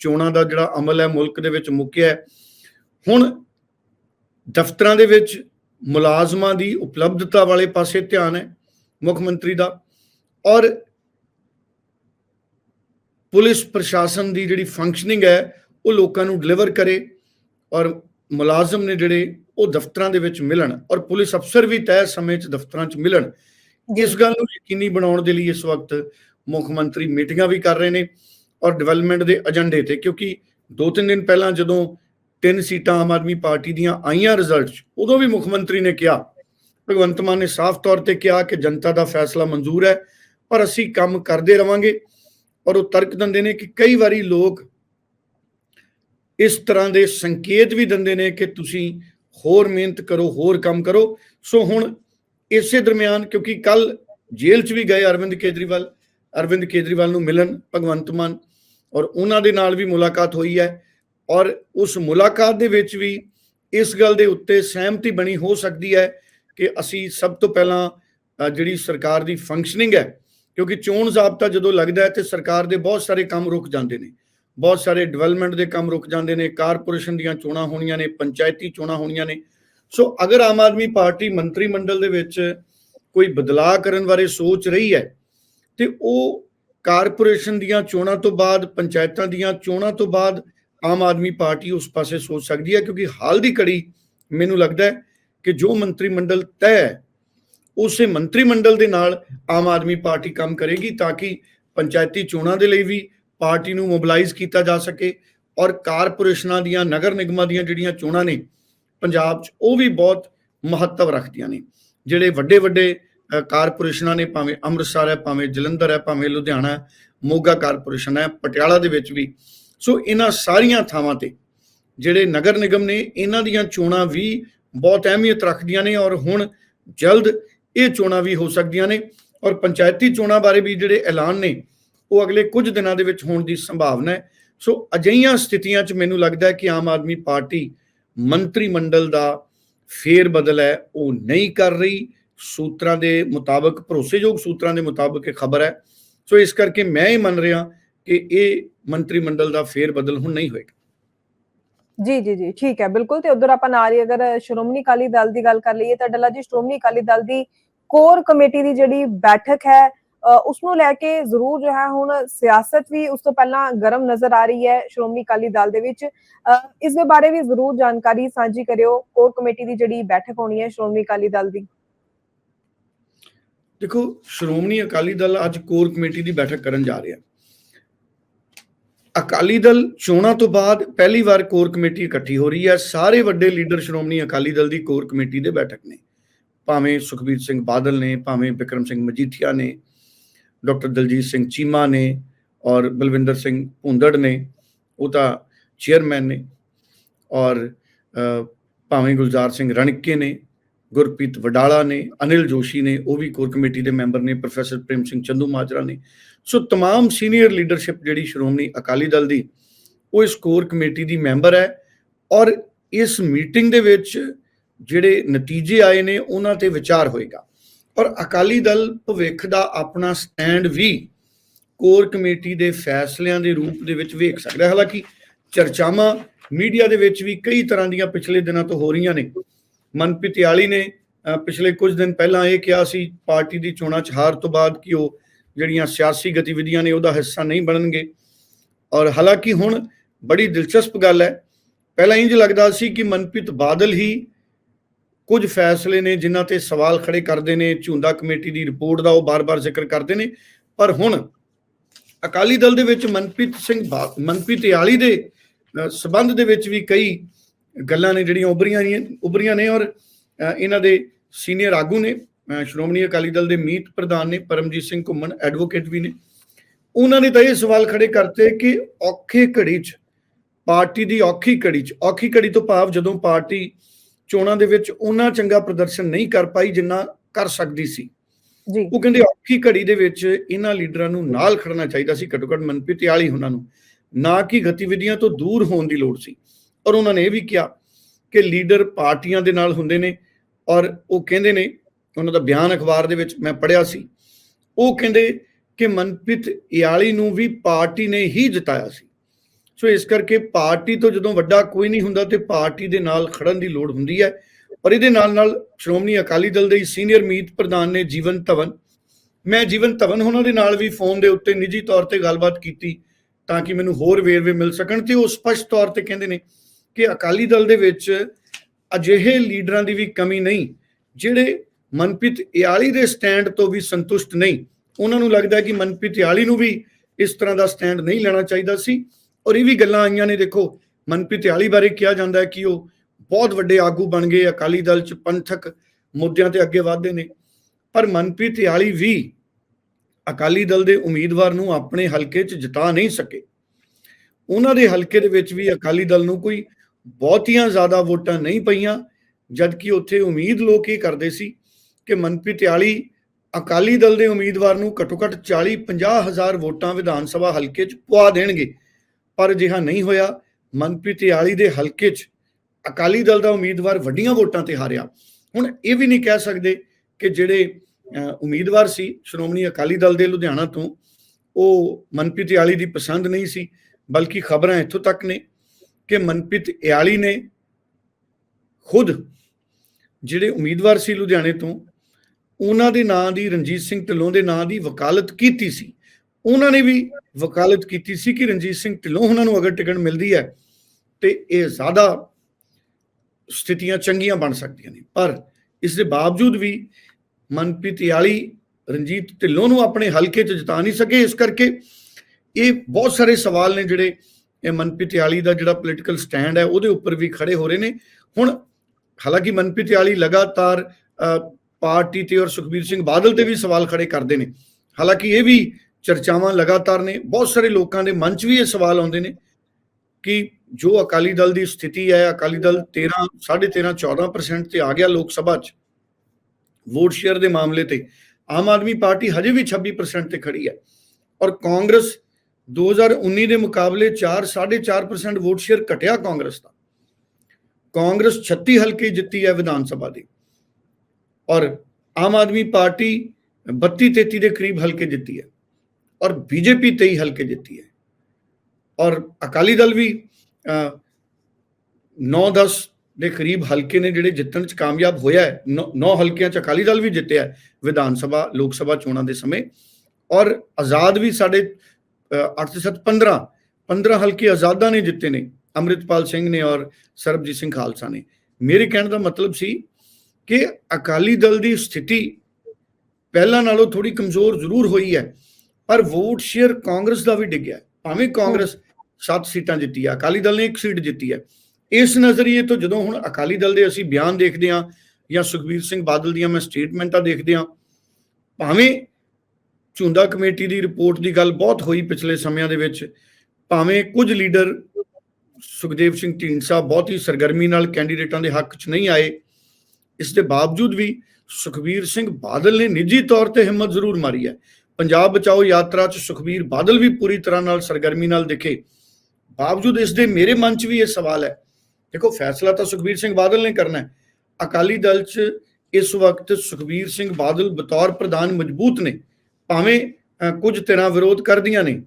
ਚੋਣਾਂ ਦਾ ਜਿਹੜਾ ਅਮਲ ਹੈ, ਮੁਲਕ ਦੇ ਵਿੱਚ ਮੁੱਕਿਆ ਹੁਣ ਦਫ਼ਤਰਾਂ ਦੇ ਵਿੱਚ ਮੁਲਾਜ਼ਮਾਂ ਦੀ ਉਪਲਬਧਤਾ ਵਾਲੇ ਪਾਸੇ ਧਿਆਨ ਹੈ ਮੁੱਖ ਮੰਤਰੀ ਦਾ ਔਰ ਪੁਲਿਸ ਪ੍ਰਸ਼ਾਸਨ ਦੀ ਜਿਹੜੀ ਫੰਕਸ਼ਨਿੰਗ ਹੈ, ਉਹ ਲੋਕਾਂ ਨੂੰ ਡਿਲੀਵਰ ਕਰੇ ਔਰ ਮੁਲਾਜ਼ਮ ਨੇ ਜਿਹੜੇ ਉਹ ਦਫ਼ਤਰਾਂ ਦੇ ਵਿੱਚ ਮਿਲਣ ਔਰ ਪੁਲਿਸ ਅਫਸਰ ਵੀ ਤੈਅ ਸਮੇਂ 'ਚ ਦਫ਼ਤਰਾਂ 'ਚ ਮਿਲਣ। ਇਸ ਗੱਲ ਨੂੰ ਯਕੀਨੀ ਬਣਾਉਣ ਦੇ ਲਈ ਇਸ ਵਕਤ ਮੁੱਖ ਮੰਤਰੀ ਮੀਟਿੰਗਾਂ ਵੀ ਕਰ ਰਹੇ ਨੇ ਔਰ ਡਿਵੈਲਪਮੈਂਟ ਦੇ ਏਜੰਡੇ ਤੇ ਕਿਉਂਕਿ ਦੋ ਤਿੰਨ ਦਿਨ ਪਹਿਲਾਂ ਜਦੋਂ ਤਿੰਨ ਸੀਟਾਂ ਆਮ ਆਦਮੀ ਪਾਰਟੀ ਦੀਆਂ ਆਈਆਂ ਰਿਜ਼ਲਟ 'ਚ। ਉਦੋਂ ਵੀ ਮੁੱਖ ਮੰਤਰੀ ਨੇ ਕਿਹਾ, ਭਗਵੰਤ ਮਾਨ ਨੇ ਸਾਫ਼ ਤੌਰ ਤੇ ਕਿਹਾ ਕਿ ਜਨਤਾ ਦਾ ਫੈਸਲਾ ਮਨਜ਼ੂਰ ਹੈ, ਪਰ ਅਸੀਂ ਕੰਮ ਕਰਦੇ ਰਵਾਂਗੇ। ਔਰ ਉਹ ਤਰਕ ਦਿੰਦੇ ਨੇ ਕਿ ਕਈ ਵਾਰੀ ਲੋਕ ਇਸ ਤਰ੍ਹਾਂ ਦੇ ਸੰਕੇਤ ਵੀ ਦਿੰਦੇ ਨੇ ਕਿ ਤੁਸੀਂ ਹੋਰ ਮਿਹਨਤ ਕਰੋ, ਹੋਰ ਕੰਮ ਕਰੋ। ਸੋ ਹੁਣ ਇਸੇ ਦਰਮਿਆਨ, ਕਿਉਂਕਿ ਕੱਲ ਜੇਲ੍ਹ 'ਚ ਵੀ ਗਏ ਅਰਵਿੰਦ ਕੇਜਰੀਵਾਲ ਅਰਵਿੰਦ ਕੇਜਰੀਵਾਲ ਨੂੰ ਮਿਲਣ ਭਗਵੰਤ ਮਾਨ। ਔਰ ਉਹਨਾਂ ਦੇ ਨਾਲ ਵੀ ਮੁਲਾਕਾਤ ਹੋਈ ਹੈ। ਔਰ ਉਸ ਮੁਲਾਕਾਤ ਦੇ ਵਿੱਚ ਵੀ ਇਸ ਗੱਲ ਦੇ ਉੱਤੇ ਸਹਿਮਤੀ ਬਣੀ ਹੋ ਸਕਦੀ ਹੈ ਕਿ ਅਸੀਂ ਸਭ ਤੋਂ ਪਹਿਲਾਂ ਜਿਹੜੀ ਸਰਕਾਰ ਦੀ ਫੰਕਸ਼ਨਿੰਗ ਹੈ, ਕਿਉਂਕਿ ਚੋਣ ਜ਼ਾਬਤਾ ਜਦੋਂ ਲੱਗਦਾ ਹੈ ਤੇ ਸਰਕਾਰ ਦੇ ਬਹੁਤ ਸਾਰੇ ਕੰਮ ਰੁਕ ਜਾਂਦੇ ਨੇ। ਬਹੁਤ ਸਾਰੇ ਡਿਵੈਲਪਮੈਂਟ ਦੇ ਕੰਮ ਰੁਕ ਜਾਂਦੇ ਨੇ, ਕਾਰਪੋਰੇਸ਼ਨ ਦੀਆਂ ਚੋਣਾਂ ਹੋਣੀਆਂ ਨੇ, ਪੰਚਾਇਤੀ ਚੋਣਾਂ ਹੋਣੀਆਂ ਨੇ। ਸੋ ਅਗਰ ਆਮ ਆਦਮੀ ਪਾਰਟੀ ਮੰਤਰੀ ਮੰਡਲ ਦੇ ਵਿੱਚ ਕੋਈ ਬਦਲਾਅ ਕਰਨ ਬਾਰੇ ਸੋਚ ਰਹੀ ਹੈ, ਤੇ ਉਹ ਕਾਰਪੋਰੇਸ਼ਨ ਦੀਆਂ ਚੋਣਾਂ ਤੋਂ ਬਾਅਦ, ਪੰਚਾਇਤਾਂ ਦੀਆਂ ਚੋਣਾਂ ਤੋਂ ਬਾਅਦ ਆਮ ਆਦਮੀ ਪਾਰਟੀ ਉਸ ਪਾਸੇ ਸੋਚ ਸਕਦੀ ਹੈ, ਕਿਉਂਕਿ ਹਾਲ ਦੀ ਘੜੀ ਮੈਨੂੰ ਲੱਗਦਾ ਹੈ ਕਿ ਜੋ ਮੰਤਰੀ ਮੰਡਲ ਤੈਅ ਹੈ, ਉਸੇ ਮੰਤਰੀ ਮੰਡਲ ਦੇ ਨਾਲ ਆਮ ਆਦਮੀ ਪਾਰਟੀ ਕੰਮ ਕਰੇਗੀ ਤਾਂ ਕਿ ਪੰਚਾਇਤੀ ਚੋਣਾਂ ਦੇ ਲਈ ਵੀ ਪਾਰਟੀ ਨੂੰ ਮੋਬਿਲਾਈਜ਼ ਕੀਤਾ ਜਾ ਸਕੇ ਔਰ ਕਾਰਪੋਰੇਸ਼ਨਾਂ ਦੀਆਂ, ਨਗਰ ਨਿਗਮਾਂ ਦੀਆਂ ਜਿਹੜੀਆਂ ਚੋਣਾਂ ਨੇ ਪੰਜਾਬ 'ਚ, ਉਹ ਵੀ ਬਹੁਤ ਮਹੱਤਵ ਰੱਖਦੀਆਂ ਨੇ। ਜਿਹੜੇ ਵੱਡੇ ਵੱਡੇ ਕਾਰਪੋਰੇਸ਼ਨਾਂ ਨੇ, ਭਾਵੇਂ ਅੰਮ੍ਰਿਤਸਰ ਹੈ, ਭਾਵੇਂ ਜਲੰਧਰ ਹੈ, ਭਾਵੇਂ ਲੁਧਿਆਣਾ ਹੈ, ਮੋਗਾ ਕਾਰਪੋਰੇਸ਼ਨ ਹੈ, ਪਟਿਆਲਾ ਦੇ ਵਿੱਚ ਵੀ ਸੋ ਇਹਨਾਂ ਸਾਰੀਆਂ ਥਾਵਾਂ ਤੇ ਜਿਹੜੇ ਨਗਰ ਨਿਗਮ ਨੇ, ਇਹਨਾਂ ਦੀਆਂ ਚੋਣਾਂ ਵੀ ਬਹੁਤ ਅਹਿਮੀਅਤ ਰੱਖਦੀਆਂ ਨੇ ਔਰ ਹੁਣ ਜਲਦ ਇਹ ਚੋਣਾਂ ਵੀ ਹੋ ਸਕਦੀਆਂ ਨੇ ਔਰ ਪੰਚਾਇਤੀ ਚੋਣਾਂ ਬਾਰੇ ਵੀ ਜਿਹੜੇ ਐਲਾਨ ਨੇ, ਉਹ ਅਗਲੇ ਕੁਝ ਦਿਨਾਂ ਦੇ ਵਿੱਚ ਹੋਣ ਦੀ ਸੰਭਾਵਨਾ ਹੈ। ਸੋ ਅਜਿਹੀਆਂ ਸਥਿਤੀਆਂ 'ਚ ਮੈਨੂੰ ਲੱਗਦਾ ਹੈ ਕਿ ਆਮ ਆਦਮੀ ਪਾਰਟੀ ਮੰਤਰੀ ਮੰਡਲ ਦਾ ਫੇਰ ਬਦਲ ਹੈ, ਉਹ ਨਹੀਂ ਕਰ ਰਹੀ। ਸੂਤਰਾਂ ਦੇ ਮੁਤਾਬਕ, ਭਰੋਸੇਯੋਗ ਸੂਤਰਾਂ ਦੇ ਮੁਤਾਬਕ ਇਹ ਖਬਰ ਹੈ। ਸੋ ਇਸ ਕਰਕੇ ਮੈਂ ਇਹ ਮੰਨ ਰਿਹਾ ਕਿ ਇਹ ਮੰਤਰੀ ਮੰਡਲ ਦਾ ਫੇਰ ਬਦਲ ਹੁਣ ਨਹੀਂ ਹੋਏਗਾ। ਜੀ ਜੀ ਜੀ ਠੀਕ ਹੈ ਬਿਲਕੁਲ ਤੇ ਉਧਰ ਆਪਾਂ ਨਾਲ ਹੀ ਅਗਰ ਸ਼੍ਰੋਮਣੀ ਅਕਾਲੀ ਦਲ ਦੀ ਗੱਲ ਕਰ ਲਈਏ ਤਾਂ ਡੱਲਾ ਜੀ ਸ਼੍ਰੋਮਣੀ ਅਕਾਲੀ ਦਲ ਦੀ ਕੋਰ ਕਮੇਟੀ ਦੀ ਜਿਹੜੀ ਬੈਠਕ ਹੈ ਉਸ ਨੂੰ ਲੈ ਕੇ ਜ਼ਰੂਰ ਜੋ ਹੈ ਹੁਣ ਸਿਆਸਤ ਵੀ ਉਸ ਤੋਂ ਪਹਿਲਾਂ ਗਰਮ ਨਜ਼ਰ ਆ ਰਹੀ ਹੈ ਸ਼੍ਰੋਮਣੀ ਅਕਾਲੀ ਦਲ ਦੇ ਵਿੱਚ। ਇਸ ਦੇ ਬਾਰੇ ਵੀ ਜ਼ਰੂਰ ਜਾਣਕਾਰੀ ਸਾਂਝੀ ਕਰਿਓ ਕੋਰ ਕਮੇਟੀ ਦੀ ਜਿਹੜੀ ਬੈਠਕ ਹੋਣੀ ਹੈ ਸ਼੍ਰੋਮਣੀ ਅਕਾਲੀ ਦਲ ਦੀ। ਦੇਖੋ ਸ਼੍ਰੋਮਣੀ ਅਕਾਲੀ ਦਲ ਅੱਜ ਕੋਰ ਕਮੇਟੀ ਦੀ ਬੈਠਕ ਕਰਨ ਜਾ ਰਿਹਾ। ਅਕਾਲੀ ਦਲ ਚੋਣਾਂ ਤੋਂ ਬਾਅਦ ਪਹਿਲੀ ਵਾਰ ਕੋਰ ਕਮੇਟੀ ਇਕੱਠੀ ਹੋ ਰਹੀ ਹੈ। ਸਾਰੇ ਵੱਡੇ ਲੀਡਰ ਸ਼੍ਰੋਮਣੀ ਅਕਾਲੀ ਦਲ ਦੀ ਕੋਰ ਕਮੇਟੀ ਦੇ ਬੈਠਕ ਨੇ। ਭਾਵੇਂ ਸੁਖਬੀਰ ਸਿੰਘ ਬਾਦਲ ਨੇ, ਭਾਵੇਂ ਵਿਕਰਮ ਸਿੰਘ ਮਜੀਠੀਆ ਨੇ, ਡਾਕਟਰ ਦਲਜੀਤ ਸਿੰਘ ਚੀਮਾ ਨੇ ਔਰ ਬਲਵਿੰਦਰ ਸਿੰਘ ਭੁੰਦੜ ਨੇ, ਉਹ ਤਾਂ ਚੇਅਰਮੈਨ ਨੇ ਔਰ ਭਾਵੇਂ ਗੁਲਜ਼ਾਰ ਸਿੰਘ ਰਣਕੇ ਨੇ, ਗੁਰਪ੍ਰੀਤ ਵਡਾਲਾ ਨੇ, ਅਨਿਲ ਜੋਸ਼ੀ ਨੇ, ਉਹ ਵੀ ਕੋਰ ਕਮੇਟੀ ਦੇ ਮੈਂਬਰ ਨੇ, ਪ੍ਰੋਫੈਸਰ ਪ੍ਰੇਮ ਸਿੰਘ ਚੰਦੂ ਮਾਜਰਾ ਨੇ। ਸੋ तमाम ਸੀਨੀਅਰ ਲੀਡਰਸ਼ਿਪ ਜਿਹੜੀ ਸ਼੍ਰੋਮਣੀ ਅਕਾਲੀ ਦਲ ਦੀ ਉਹ ਇਸ ਕੋਰ ਕਮੇਟੀ ਦੀ ਮੈਂਬਰ ਹੈ ਔਰ ਇਸ ਮੀਟਿੰਗ ਦੇ ਵਿੱਚ ਜਿਹੜੇ ਨਤੀਜੇ ਆਏ ਨੇ ਉਹਨਾਂ ਤੇ ਵਿਚਾਰ ਹੋਏਗਾ ਔਰ ਅਕਾਲੀ ਦਲ ਭਵਿੱਖ ਦਾ ਆਪਣਾ ਸਟੈਂਡ ਵੀ ਕੋਰ ਕਮੇਟੀ ਦੇ ਫੈਸਲਿਆਂ ਦੇ ਰੂਪ ਦੇ ਵਿੱਚ ਵੇਖ ਸਕਦਾ ਹੈ ਹਾਲਾਂਕਿ ਚਰਚਾਵਾਂ ਮੀਡੀਆ ਦੇ ਵਿੱਚ ਵੀ ਕਈ ਤਰ੍ਹਾਂ ਦੀਆਂ ਪਿਛਲੇ ਦਿਨਾਂ ਤੋਂ ਹੋ ਰਹੀਆਂ ਨੇ ਮਨਪ੍ਰੀਤ ਯਾਲੀ ਨੇ ਅ, ਪਿਛਲੇ ਕੁਝ ਦਿਨ ਪਹਿਲਾਂ ਇਹ ਕਿਹਾ ਸੀ ਪਾਰਟੀ ਦੀ ਚੋਣਾਂ 'ਚ ਹਾਰ ਤੋਂ ਬਾਅਦ ਕਿ ਉਹ ਜਿਹੜੀਆਂ ਸਿਆਸੀ ਗਤੀਵਿਧੀਆਂ ਨੇ ਉਹਦਾ ਹਿੱਸਾ ਨਹੀਂ ਬਣਨਗੇ। ਔਰ ਹਾਲਾਂਕਿ ਹੁਣ ਬੜੀ ਦਿਲਚਸਪ ਗੱਲ ਹੈ। ਪਹਿਲਾਂ ਇੰਜ ਲੱਗਦਾ ਸੀ ਕਿ ਮਨਪ੍ਰੀਤ ਬਾਦਲ ਹੀ ਕੁਝ ਫੈਸਲੇ ਨੇ ਜਿਨ੍ਹਾਂ ਤੇ ਸਵਾਲ ਖੜੇ ਕਰਦੇ ਨੇ ਝੁੰਦਾ ਕਮੇਟੀ ਦੀ ਰਿਪੋਰਟ ਦਾ ਉਹ ਬਾਰ-ਬਾਰ ਜ਼ਿਕਰ ਕਰਦੇ ਨੇ। ਪਰ ਹੁਣ ਅਕਾਲੀ ਦਲ ਦੇ ਵਿੱਚ ਮਨਪ੍ਰੀਤ ਸਿੰਘ ਬਾ- ਮਨਪ੍ਰੀਤ ਯਾਲੀ ਦੇ ਅ, ਸਬੰਧ ਦੇ ਵਿੱਚ ਵੀ ਕਈ ਗੱਲਾਂ ਨੇ ਜਿਹੜੀਆਂ ਉਭਰੀਆਂ ਨੇ ਉਭਰੀਆਂ ਨੇ ਔਰ ਇਹਨਾਂ ਦੇ ਸੀਨੀਅਰ ਆਗੂ ਨੇ। ਸ਼੍ਰੋਮਣੀ ਅਕਾਲੀ ਦਲ ਦੇ ਮੀਤ ਪ੍ਰਧਾਨ ਨੇ ਪਰਮਜੀਤ ਸਿੰਘ ਘੁੰਮਣ ਐਡਵੋਕੇਟ ਵੀ ਨੇ। ਉਹਨਾਂ ਨੇ ਤਾਂ ਇਹ ਸਵਾਲ ਖੜੇ ਕਰਤੇ ਕਿ ਔਖੇ ਘੜੀ 'ਚ ਪਾਰਟੀ ਦੀ ਔਖੀ ਘੜੀ 'ਚ ਔਖੀ ਘੜੀ ਤੋਂ ਭਾਵ ਜਦੋਂ ਪਾਰਟੀ ਚੋਣਾਂ ਦੇ ਵਿੱਚ ਉਹਨਾਂ ਚੰਗਾ ਪ੍ਰਦਰਸ਼ਨ ਨਹੀਂ ਕਰ ਪਾਈ ਜਿੰਨਾ ਕਰ ਸਕਦੀ ਸੀ। ਜੀ। ਉਹ ਕਹਿੰਦੇ ਔਖੀ ਘੜੀ ਦੇ ਵਿੱਚ ਇਹਨਾਂ ਲੀਡਰਾਂ ਨੂੰ ਨਾਲ ਖੜਨਾ ਚਾਹੀਦਾ ਸੀ ਘੱਟੋ ਘੱਟ ਮਨਪ੍ਰੀਤ ਯਾਲੀ ਉਹਨਾਂ ਨੂੰ। ਨਾ ਕਿ ਗਤੀਵਿਧੀਆਂ ਤੋਂ ਦੂਰ ਹੋਣ ਦੀ ਲੋੜ ਸੀ। ਔਰ ਉਹਨਾਂ ਨੇ ਇਹ ਵੀ ਕਿਹਾ ਕਿ ਲੀਡਰ ਪਾਰਟੀਆਂ ਦੇ ਨਾਲ ਹੁੰਦੇ ਨੇ ਔਰ ਉਹ ਕਹਿੰਦੇ ਨੇ ਉਹਨਾਂ ਦਾ ਬਿਆਨ ਅਖਬਾਰ ਦੇ ਵਿੱਚ ਮੈਂ ਪੜਿਆ ਸੀ। ਉਹ ਕਹਿੰਦੇ ਕਿ ਮਨਪ੍ਰੀਤ ਯਾਲੀ ਨੂੰ ਵੀ ਪਾਰਟੀ ਨੇ ਹੀ ਜਿਤਾਇਆ ਸੀ। ਸੋ ਇਸ ਕਰਕੇ ਪਾਰਟੀ ਤੋਂ ਜਦੋਂ ਵੱਡਾ ਕੋਈ ਨਹੀਂ ਹੁੰਦਾ ਤੇ ਪਾਰਟੀ ਦੇ ਨਾਲ ਖੜਨ ਦੀ ਲੋੜ ਹੁੰਦੀ ਹੈ। ਔਰ ਇਹਦੇ ਨਾਲ ਨਾਲ ਸ਼੍ਰੋਮਣੀ ਅਕਾਲੀ ਦਲ ਦੇ ਸੀਨੀਅਰ ਮੀਤ ਪ੍ਰਧਾਨ ਨੇ ਜੀਵਨ ਧਵਨ, ਮੈਂ ਜੀਵਨ ਧਵਨ ਉਹਨਾਂ ਦੇ ਨਾਲ ਵੀ ਫੋਨ ਦੇ ਉੱਤੇ ਨਿੱਜੀ ਤੌਰ ਤੇ ਗੱਲਬਾਤ ਕੀਤੀ ਤਾਂ ਕਿ ਮੈਨੂੰ ਹੋਰ ਵੇਰਵੇ ਮਿਲ ਸਕਣ ਤੇ ਉਹ ਸਪਸ਼ਟ ਤੌਰ ਤੇ ਕਹਿੰਦੇ ਨੇ ਕਿ ਅਕਾਲੀ ਦਲ ਦੇ ਵਿੱਚ ਅਜਿਹੇ ਲੀਡਰਾਂ ਦੀ ਵੀ ਕਮੀ ਨਹੀਂ, ਜਿਹੜੇ ਮਨਪ੍ਰੀਤ ਇਆਲੀ ਦੇ ਸਟੈਂਡ ਤੋਂ ਵੀ ਸੰਤੁਸ਼ਟ ਨਹੀਂ। ਉਹਨਾਂ ਨੂੰ ਲੱਗਦਾ ਕਿ ਮਨਪ੍ਰੀਤ ਇਆਲੀ ਨੂੰ ਵੀ ਇਸ ਤਰ੍ਹਾਂ ਦਾ ਸਟੈਂਡ ਨਹੀਂ ਲੈਣਾ ਚਾਹੀਦਾ ਸੀ। ਔਰ ਇਹ ਵੀ ਗੱਲਾਂ ਆਈਆਂ ਨੇ, ਦੇਖੋ, ਮਨਪ੍ਰੀਤ ਇਆਲੀ ਬਾਰੇ ਕਿਹਾ ਜਾਂਦਾ ਹੈ ਕਿ ਉਹ ਬਹੁਤ ਵੱਡੇ ਆਗੂ ਬਣ ਗਏ, ਅਕਾਲੀ ਦਲ ਚ ਪੰਥਕ ਮੁੱਦਿਆਂ ਤੇ ਅੱਗੇ ਵਧਦੇ ਨੇ। ਪਰ ਮਨਪ੍ਰੀਤ ਇਆਲੀ ਵੀ ਅਕਾਲੀ ਦਲ ਦੇ ਉਮੀਦਵਾਰ ਨੂੰ ਆਪਣੇ ਹਲਕੇ 'ਚ ਜਿਤਾ ਨਹੀਂ ਸਕੇ। ਉਹਨਾਂ ਦੇ ਹਲਕੇ ਦੇ ਵਿੱਚ ਵੀ ਅਕਾਲੀ ਦਲ ਨੂੰ ਕੋਈ ਬਹੁਤੀਆਂ ਜ਼ਿਆਦਾ ਵੋਟਾਂ ਨਹੀਂ ਪਈਆਂ, ਜਦਕਿ ਉੱਥੇ ਉਮੀਦ ਲੋਕ ਇਹ ਕਰਦੇ ਸੀ ਕਿ ਮਨਪ੍ਰੀਤ ਇਆਲੀ ਅਕਾਲੀ ਦਲ ਦੇ ਉਮੀਦਵਾਰ ਨੂੰ ਘੱਟੋ ਘੱਟ 40 50 ਹਜ਼ਾਰ ਵੋਟਾਂ ਵਿਧਾਨ ਸਭਾ ਹਲਕੇ 'ਚ ਪਵਾ ਦੇਣਗੇ। ਪਰ ਅਜਿਹਾ ਨਹੀਂ ਹੋਇਆ। ਮਨਪ੍ਰੀਤ ਇਆਲੀ ਦੇ ਹਲਕੇ 'ਚ ਅਕਾਲੀ ਦਲ ਦਾ ਉਮੀਦਵਾਰ ਵੱਡੀਆਂ ਵੋਟਾਂ ਤੇ ਹਾਰਿਆ। ਹੁਣ ਇਹ ਵੀ ਨਹੀਂ ਕਹਿ ਸਕਦੇ ਕਿ ਜਿਹੜੇ ਉਮੀਦਵਾਰ ਸੀ, ਸ਼੍ਰੋਮਣੀ ਅਕਾਲੀ ਦਲ ਦੇ ਲੁਧਿਆਣਾ ਤੋਂ, ਉਹ ਮਨਪ੍ਰੀਤ ਯਾਲੀ ਦੀ ਪਸੰਦ ਨਹੀਂ ਸੀ, ਬਲਕਿ ਖਬਰਾਂ ਇੱਥੋਂ ਤੱਕ ਨੇ ਕਿ ਮਨਪ੍ਰੀਤ ਇਆਲੀ ਨੇ ਖੁਦ ਜਿਹੜੇ ਉਮੀਦਵਾਰ ਸੀ ਲੁਧਿਆਣੇ ਤੋਂ ਉਹਨਾਂ ਦੇ ਨਾਂ ਦੀ, ਰਣਜੀਤ ਸਿੰਘ ਢਿੱਲੋਂ ਦੇ ਨਾਂ ਦੀ ਵਕਾਲਤ ਕੀਤੀ ਸੀ। ਉਹਨਾਂ ਨੇ ਵੀ ਵਕਾਲਤ ਕੀਤੀ ਸੀ ਕਿ ਰਣਜੀਤ ਸਿੰਘ ਢਿੱਲੋਂ ਉਹਨਾਂ ਨੂੰ ਅਗਰ ਟਿਕਟ ਮਿਲਦੀ ਹੈ, ਤੇ ਇਹ ਜ਼ਿਆਦਾ ਸਥਿਤੀਆਂ ਚੰਗੀਆਂ ਬਣ ਸਕਦੀਆਂ ਨੇ। ਪਰ ਇਸ ਦੇ ਬਾਵਜੂਦ ਵੀ ਮਨਪ੍ਰੀਤ ਯਾਲੀ ਰਣਜੀਤ ਢਿੱਲੋਂ ਨੂੰ ਆਪਣੇ ਹਲਕੇ 'ਚ ਜਿਤਾ ਨਹੀਂ ਸਕੇ, ਇਸ ਕਰਕੇ ਇਹ ਬਹੁਤ ਸਾਰੇ ਸਵਾਲ ਨੇ ਜਿਹੜੇ ਇਹ ਮਨਪ੍ਰੀਤ ਯਾਲੀ ਦਾ ਜਿਹੜਾ ਪੋਲੀਟੀਕਲ ਸਟੈਂਡ ਹੈ, ਉਹਦੇ ਉੱਪਰ ਵੀ ਖੜੇ ਹੋ ਰਹੇ ਨੇ। ਹੁਣ ਹਾਲਾਂਕਿ ਮਨਪ੍ਰੀਤ ਯਾਲੀ ਲਗਾਤਾਰ ਪਾਰਟੀ ਤੇ ਔਰ ਸੁਖਬੀਰ ਸਿੰਘ ਬਾਦਲ ਤੇ ਵੀ ਸਵਾਲ ਖੜੇ ਕਰਦੇ ਨੇ। ਹਾਲਾਂਕਿ ਇਹ ਵੀ ਚਰਚਾਵਾਂ ਲਗਾਤਾਰ ਨੇ। ਬਹੁਤ ਸਾਰੇ ਲੋਕਾਂ ਦੇ ਮਨ 'ਚ ਵੀ ਇਹ ਸਵਾਲ ਆਉਂਦੇ ਨੇ ਕਿ ਜੋ ਅਕਾਲੀ ਦਲ ਦੀ ਸਥਿਤੀ ਹੈ, ਅਕਾਲੀ ਦਲ 13 13.5 14% ਤੇ ਆ ਗਿਆ ਲੋਕ ਸਭਾ 'ਚ ਵੋਟ ਸ਼ੇਅਰ ਦੇ ਮਾਮਲੇ ਤੇ। ਆਮ ਆਦਮੀ ਪਾਰਟੀ ਹਜੇ ਵੀ 26% ਤੇ ਖੜੀ ਹੈ ਔਰ ਕਾਂਗਰਸ 2019 ਦੇ ਮੁਕਾਬਲੇ 4 4.5% ਵੋਟ ਸ਼ੇਅਰ ਘਟਿਆ ਕਾਂਗਰਸ ਦਾ। ਕਾਂਗਰਸ 36 ਹਲਕੇ ਜਿੱਤੀ ਹੈ ਵਿਧਾਨ ਸਭਾ ਦੇ। ਔਰ ਆਮ ਆਦਮੀ ਪਾਰਟੀ 32 33 ਦੇ ਕਰੀਬ ਹਲਕੇ ਜਿੱਤੀ ਹੈ ਔਰ ਬੀਜੇਪੀ 23 ਹਲਕੇ ਜਿੱਤੀ ਹੈ। ਔਰ ਅਕਾਲੀ ਦਲ ਵੀ 9-10 ਦੇ ਕਰੀਬ ਹਲਕੇ ਨੇ ਜਿਹੜੇ ਜਿੱਤਣ ਚ ਕਾਮਯਾਬ ਹੋਇਆ ਹੈ। 9 ਹਲਕਿਆਂ ਚ ਅਕਾਲੀ ਦਲ ਵੀ ਜਿੱਤਿਆ ਵਿਧਾਨ ਸਭਾ, ਲੋਕ ਸਭਾ ਚੋਣਾਂ ਦੇ ਸਮੇਂ। ਔਰ ਆਜ਼ਾਦ ਵੀ ਸਾਡੇ 8-7 15 15 ਹਲਕੇ ਆਜ਼ਾਦਾਂ ਨੇ ਜਿੱਤੇ ਨੇ। ਅੰਮ੍ਰਿਤਪਾਲ ਸਿੰਘ ਨੇ ਔਰ ਸਰਬਜੀਤ ਸਿੰਘ ਖਾਲਸਾ ਨੇ। ਮੇਰੇ ਕਹਿਣ ਦਾ ਮਤਲਬ ਸੀ ਕਿ ਅਕਾਲੀ ਦਲ ਦੀ ਸਥਿਤੀ ਪਹਿਲਾਂ ਨਾਲੋਂ ਥੋੜੀ ਕਮਜ਼ੋਰ ਜ਼ਰੂਰ ਹੋਈ ਹੈ, ਪਰ ਵੋਟ ਸ਼ੇਅਰ ਕਾਂਗਰਸ ਦਾ ਵੀ ਡਿੱਗਿਆ। ਭਾਵੇਂ ਕਾਂਗਰਸ 7 ਸੀਟਾਂ ਜਿੱਤੀ ਹੈ ਅਕਾਲੀ ਦਲ ਨੇ ਇੱਕ ਸੀਟ ਜਿੱਤੀ ਹੈ। ਇਸ ਨਜ਼ਰੀਏ ਤੋਂ ਜਦੋਂ ਹੁਣ ਅਕਾਲੀ ਦਲ ਦੇ ਅਸੀਂ ਬਿਆਨ ਦੇਖਦੇ ਹਾਂ ਜਾਂ ਸੁਖਬੀਰ ਸਿੰਘ ਬਾਦਲ ਦੀਆਂ ਮੈਂ ਸਟੇਟਮੈਂਟਾਂ ਦੇਖਦੇ ਹਾਂ, ਭਾਵੇਂ ਝੁੰਦਾ ਕਮੇਟੀ ਦੀ ਰਿਪੋਰਟ ਦੀ ਗੱਲ ਬਹੁਤ ਹੋਈ ਪਿਛਲੇ ਸਮਿਆਂ ਦੇ ਵਿੱਚ, ਭਾਵੇਂ ਕੁਝ ਲੀਡਰ ਸੁਖਦੇਵ ਸਿੰਘ ਢੀਂਡਸਾ ਬਹੁਤ ਹੀ ਸਰਗਰਮੀ ਨਾਲ ਕੈਂਡੀਡੇਟਾਂ ਦੇ ਹੱਕ 'ਚ ਨਹੀਂ ਆਏ ਇਸ ਦੇ ਬਾਵਜੂਦ ਵੀ ਸੁਖਬੀਰ ਸਿੰਘ ਬਾਦਲ ਨੇ ਨਿੱਜੀ ਤੌਰ ਤੇ ਹਿੰਮਤ ਜ਼ਰੂਰ ਮਾਰੀ ਹੈ। ਪੰਜਾਬ ਬਚਾਓ ਯਾਤਰਾ 'ਚ ਸੁਖਬੀਰ ਬਾਦਲ ਵੀ ਪੂਰੀ ਤਰ੍ਹਾਂ ਨਾਲ ਸਰਗਰਮੀ ਨਾਲ ਦਿਖੇ। ਬਾਵਜੂਦ ਇਸ ਦੇ ਮੇਰੇ ਮਨ 'ਚ ਵੀ ਇਹ ਸਵਾਲ ਹੈ। ਦੇਖੋ, ਫੈਸਲਾ ਤਾਂ ਸੁਖਬੀਰ ਸਿੰਘ ਬਾਦਲ ਨੇ ਕਰਨਾ ਹੈ। ਅਕਾਲੀ ਦਲ 'ਚ ਇਸ ਵਕਤ ਸੁਖਬੀਰ ਸਿੰਘ ਬਾਦਲ ਬਤੌਰ ਪ੍ਰਧਾਨ ਮਜ਼ਬੂਤ ਨੇ। ਭਾਵੇਂ ਕੁਝ ਤਰ੍ਹਾਂ ਵਿਰੋਧ ਕਰਦੀਆਂ ਨੇ,